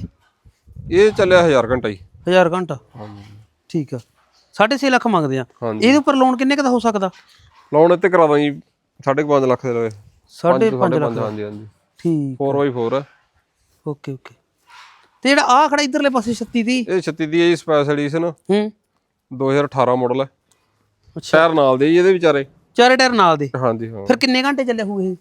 ਇਹ ਚੱਲਿਆ 1000 ਘੰਟਾ ਜੀ। 1000 ਘੰਟਾ। ਹਾਂਜੀ ਠੀਕ ਆ। 6.5 ਲੱਖ ਮੰਗਦੇ ਆ। ਹਾਂਜੀ। ਇਹਦੇ ਉੱਪਰ ਲੋਨ ਕਿੰਨੇ ਕੁ ਦਾ ਹੋ ਸਕਦਾ? ਲੋਨ ਇੱਥੇ ਕਰਾ ਦਾਂ ਜੀ 5.5 ਲੱਖ ਦੇ ਲਵੇ। 5.5 ਲੱਖ। ਹਾਂਜੀ ਹਾਂਜੀ। ਠੀਕ 4x4 ਹੈ ਓਕੇ ਓਕੇ। ਤੇ ਜਿਹੜਾ ਆ ਖੜਾ ਇਧਰਲੇ ਪਾਸੇ 36 ਦੀ? ਇਹ 36 ਦੀ ਹੈ ਜੀ ਸਪੈਸ਼ਲ ਐਡੀਸ਼ਨ ਹੂੰ। 2018 ਮਾਡਲ ਹੈ। ਅੱਛਾ। ਟਾਇਰ ਨਾਲ ਦੇ ਜੀ ਇਹਦੇ ਵਿਚਾਰੇ। ਚਾਰੇ ਟਾਇਰ ਨਾਲ ਦੇ? ਹਾਂਜੀ ਹਾਂ। ਫਿਰ ਕਿੰਨੇ ਘੰਟੇ ਚੱਲਿਆ ਹੋਊ ਇਹ?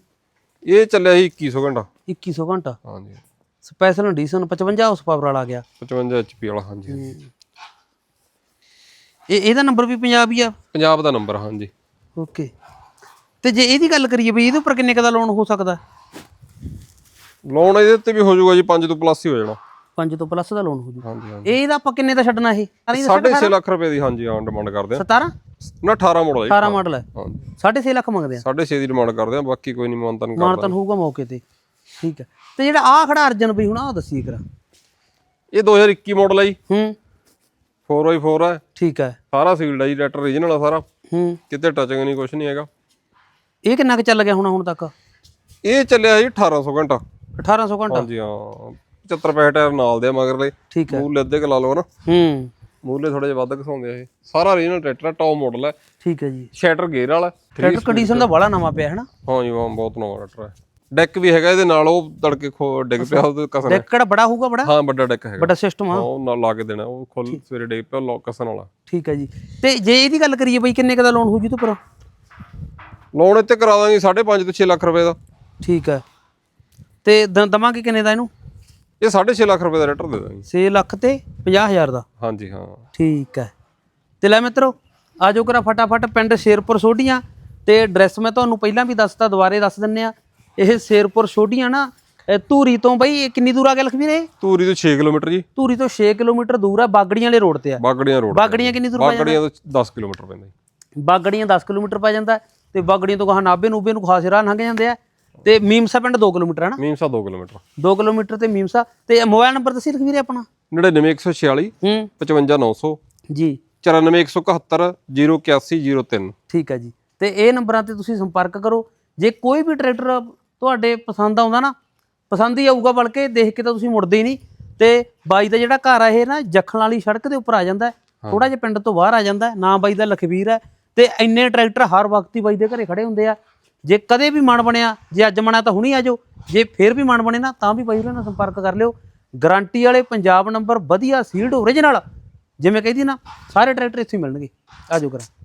ਇਹ ਚੱਲਿਆ ਜੀ 2100 ਘੰਟਾ। 2100 ਘੰਟਾ। ਹਾਂਜੀ। ਸਪੈਸ਼ਲ ਐਡੀਸ਼ਨ 55 ਹਾਰਸ ਪਾਵਰ ਵਾਲਾ ਆ ਗਿਆ। 55 HP ਵਾਲਾ ਹਾਂਜੀ ਇਹ ਇਹਦਾ ਨੰਬਰ ਵੀ ਪੰਜਾਬ ਹੀ ਆ? ਪੰਜਾਬ ਦਾ ਨੰਬਰ ਹਾਂਜੀ। ਓਕੇ ਤੇ ਜੇ ਇਹਦੀ ਗੱਲ ਕਰੀਏ ਵੀ ਇਹਦੇ ਉੱਪਰ ਕਿੰਨੇ ਕੁ ਦਾ ਲੋਨ ਹੋ ਸਕਦਾ? ਲੋਨ ਇਹਦੇ ਉੱਤੇ ਵੀ ਹੋ ਜਾਊਗਾ ਜੀ 5 ਤੋਂ ਪਲੱਸ ਹੀ ਹੋ ਜਾਣਾ। 5 ਤੋਂ ਪਲੱਸ ਦਾ ਲੋਨ ਹੋ ਜੂ ਹਾਂਜੀ ਹਾਂਜੀ। ਇਹ ਇਹਦਾ ਆਪਾਂ ਕਿੰਨੇ ਦਾ ਛੱਡਣਾ ਇਹ? 6.5 ਲੱਖ ਰੁਪਏ ਦੀ ਹਾਂਜੀ ਹਾਂ ਡਿਮਾਂਡ ਕਰਦੇ ਆ। 17 ਨਾ 18 ਮਾਡਲ ਹੈ 18 ਮਾਡਲ ਹੈ ਹਾਂਜੀ। 6.5 ਲੱਖ ਮੰਗਦੇ ਆ। 6.5 ਦੀ ਡਿਮਾਂਡ ਕਰਦੇ ਆ ਬਾਕੀ ਕੋਈ ਨਹੀਂ ਮਾਨਤਾ ਨਹੀਂ ਕਰਦਾ। ਮਾਨਤਨ ਹੋਊਗਾ ਮੌਕੇ ਤੇ। ਠੀਕ ਹੈ ਤੇ ਜਿਹੜਾ ਆ ਖੜਾ ਅਰਜਨ ਬਈ ਹੁਣ ਆ ਦੱਸੀ ਕਰਾ ਇਹ 2021 ਮਾਡਲ ਹੈ ਜੀ। ਹੂੰ। 4x4 ਹੈ ਠੀਕ ਹੈ ਸਾਰਾ ਸੀਲਡ ਹੈ ਜੀ ਟਰੈਕਟਰ ਰੀਜਨਲ ਆ ਸਾਰਾ। ਹੂੰ। ਕਿਤੇ ਟੱਚਿੰਗ ਨਹੀਂ ਕੁਝ ਨਹੀਂ ਹੈਗਾ। ਇਹ ਕਿੰਨਾ ਕੁ ਚੱਲ ਗਿਆ ਹੁਣ ਹੁਣ ਤੱਕ? ਇਹ ਚੱਲਿਆ ਜੀ 1800 ਘੰਟਾ। 1800 ਘੰਟਾ? ਹਾਂਜੀ ਹਾਂ। 75 ਪੈਸੇ ਟਾਇਰ ਨਾਲ ਦੇ ਆ ਮਗਰਲੇ। ਠੀਕ ਹੈ ਮੂਲੇ ਅੱਧੇ ਕੁ ਲਾ ਲਓ ਨਾ ਹੂੰ। ਮੂਲੇ ਥੋੜੇ ਜਿਹਾ ਵੱਧ ਘਸਾਉਂਦੇ ਆ ਇਹ। ਸਾਰਾ ਰੀਜਨਲ ਟਰੈਕਟਰ ਹੈ ਟੌਪ ਮਾਡਲ ਹੈ ਠੀਕ ਹੈ ਜੀ। ਸ਼ੈਟਰ ਗੇਅਰ ਵਾਲਾ। ਟਰੈਕਟਰ ਕੰਡੀਸ਼ਨ ਦਾ ਬੜਾ ਨਵਾਂ ਪਿਆ ਹੈ ਨਾ ਹਾਂ ਜੀ ਬਹੁਤ ਨਵਾਂ ਟਰੈਕਟਰ ਹੈ ਡੈਕ ਵੀ ਹੈਗਾ ਇਹਦੇ ਨਾਲ ਉਹ ਤੜਕੇ ਖੋ ਡਿੱਗ ਪਿਆ ਉਹਦੇ ਕਸਣ ਡੈਕ ਕਿਹੜਾ ਬੜਾ ਹੋਊਗਾ ਬੜਾ? ਹਾਂ ਵੱਡਾ ਡੈਕ ਹੈਗਾ। ਵੱਡਾ ਸਿਸਟਮ ਆ। ਹਾਂ ਉਹ ਨਾਲ ਲਾ ਕੇ ਦੇਣਾ ਉਹ ਖੁੱਲ ਸਵੇਰੇ ਡਿੱਗ ਪਿਆ ਲੋ ਕਸਣ ਵਾਲਾ। ਠੀਕ ਹੈ ਜੀ। ਤੇ ਜੇ ਇਹਦੀ ਗੱਲ ਕਰੀਏ ਬਈ ਕਿੰਨੇ ਕੁ ਦਾ ਲੋਨ ਹੋ ਜੂ ਤੇ ਪਰ ਲੋਨ ਇੱਥੇ ਕਰਾ ਦਾਂਗੇ 5.5 ਤੋਂ 6 ਲੱਖ ਰੁਪਏ ਦਾ। ਠੀਕ ਹੈ। ਤੇ ਦ- ਦਵਾਂਗੇ ਕਿੰਨੇ ਦਾ ਇਹਨੂੰ? ਇਹ 6.5 ਲੱਖ ਰੁਪਏ ਦਾ ਟਰੈਕਟਰ ਦੇ ਦਾਂਗੇ। 6 ਲੱਖ ਤੇ 50000 ਦਾ। ਹਾਂਜੀ ਹਾਂ। ਠੀਕ ਹੈ। ਤੇ ਲੈ ਮਿੱਤਰੋ ਆਜੋ ਕਰਾ ਫਟਾਫਟ ਪਿੰਡ ਸ਼ੇਰਪੁਰ ਸੋਢੀਆਂ। ਤੇ ਐਡਰੈਸ ਮੈਂ ਤੁਹਾਨੂੰ ਪਹਿਲਾਂ ਵੀ ਦੱਸਤਾ ਦੁਬਾਰੇ ਦੱਸ ਦਿੰਨੇ ਆ। ਇਹ ਸ਼ੇਰਪੁਰ ਸੋਢੀਆਂ ਨਾ ਇਹ ਧੂਰੀ ਤੋਂ ਬਈ ਇਹ ਕਿੰਨੀ ਦੂਰ ਆ ਗਿਆ ਲਖਵੀਰ ਇਹ? ਧੂਰੀ ਤੋਂ 6 ਕਿਲੋਮੀਟਰ ਜੀ। ਧੂਰੀ ਤੋਂ 6 ਕਿਲੋਮੀਟਰ ਦੂਰ ਆ ਬਾਗੜੀਆਂ ਵਾਲੇ ਰੋਡ ਤੇ ਆ। ਬਾਗੜੀਆਂ ਰੋਡ ਬਾਗੜੀਆਂ ਕਿੰਨੀ ਦੂਰ ਪੈ ਜਾਂਦਾ? ਬਾਗੜੀਆਂ ਤੋਂ 10 ਕਿਲੋਮੀਟਰ ਪੈਂਦਾ ਜੀ। ਬਾਗੜੀਆਂ 10 ਕਿਲੋਮੀਟਰ ਪੈ ਜਾਂਦਾ ਤੇ ਬਾਗੜੀਆਂ ਤੋਂ ਗਾਹਾਂ ਨਾਭੇ ਨੂਬੇ ਨੂੰ ਖਾਸ ਰਾਹ ਲੰਘ ਜਾਂਦੇ ਆ। ਤੇ ਮੀਮਸਾ ਪਿੰਡ 2 ਕਿਲੋਮੀਟਰ ਹੈ ਨਾ? ਮੀਮਸਾ 2 ਕਿਲੋਮੀਟਰ। 2 ਕਿਲੋਮੀਟਰ ਤੇ ਮੀਮਸਾ। ਤੇ ਮੋਬਾਈਲ ਨੰਬਰ ਦੱਸੀ ਲਖਵੀਰ ਆਪਣਾ? 99146 ਹੂੰ। 55900 ਜੀ। 94171 08103 ਠੀਕ ਹੈ ਜੀ। ਤੇ ਇਹ ਨੰਬਰਾਂ ਤੇ ਤੁਸੀਂ ਸੰਪਰਕ ਕਰੋ। ਜੇ ਕੋਈ ਵੀ ਟਰੈਕਟਰ ਤੁਹਾਡੇ ਪਸੰਦ ਆਉਂਦਾ ਨਾ ਪਸੰਦ ਹੀ ਆਊਗਾ ਬਲਕਿ ਦੇਖ ਕੇ ਤਾਂ ਤੁਸੀਂ ਮੁੜਦੇ ਹੀ ਨਹੀਂ। ਤੇ ਬਾਈ ਦਾ ਜਿਹੜਾ ਘਰ ਆ ਇਹ ਨਾ ਜੱਖਣ ਵਾਲੀ ਸੜਕ ਦੇ ਉੱਪਰ ਆ ਜਾਂਦਾ ਥੋੜਾ ਜਿਹਾ ਪਿੰਡ ਤੋਂ ਬਾਹਰ ਆ ਜਾਂਦਾ। ਨਾ ਬਾਈ ਦਾ ਲਖਵੀਰ ਹੈ। ਤੇ ਇੰਨੇ ਟਰੈਕਟਰ ਹਰ ਵਕਤ ਹੀ ਬਾਈ ਦੇ ਘਰੇ ਖੜੇ ਹੁੰਦੇ ਆ। ਜੇ ਕਦੇ ਵੀ ਮਨ ਬਣਿਆ ਜੇ ਅੱਜ ਮਨਾ ਤਾਂ ਹੁਣੀ ਆ ਜਾਓ। ਜੇ ਫੇਰ ਵੀ ਮਨ ਬਣੇ ਨਾ ਤਾਂ ਵੀ ਬਾਈ ਹੋਰਾਂ ਨਾਲ ਸੰਪਰਕ ਕਰ ਲਿਓ। ਗਾਰੰਟੀ ਵਾਲੇ ਪੰਜਾਬ ਨੰਬਰ ਵਧੀਆ ਸੀਲਡ ਓਰੀਜਨਲ ਜਿਵੇਂ ਕਹਿੰਦੀ ਨਾ ਸਾਰੇ ਟਰੈਕਟਰ ਇੱਥੇ ਹੀ ਮਿਲਣਗੇ। ਆ ਜਾਓ ਕਰਾਂ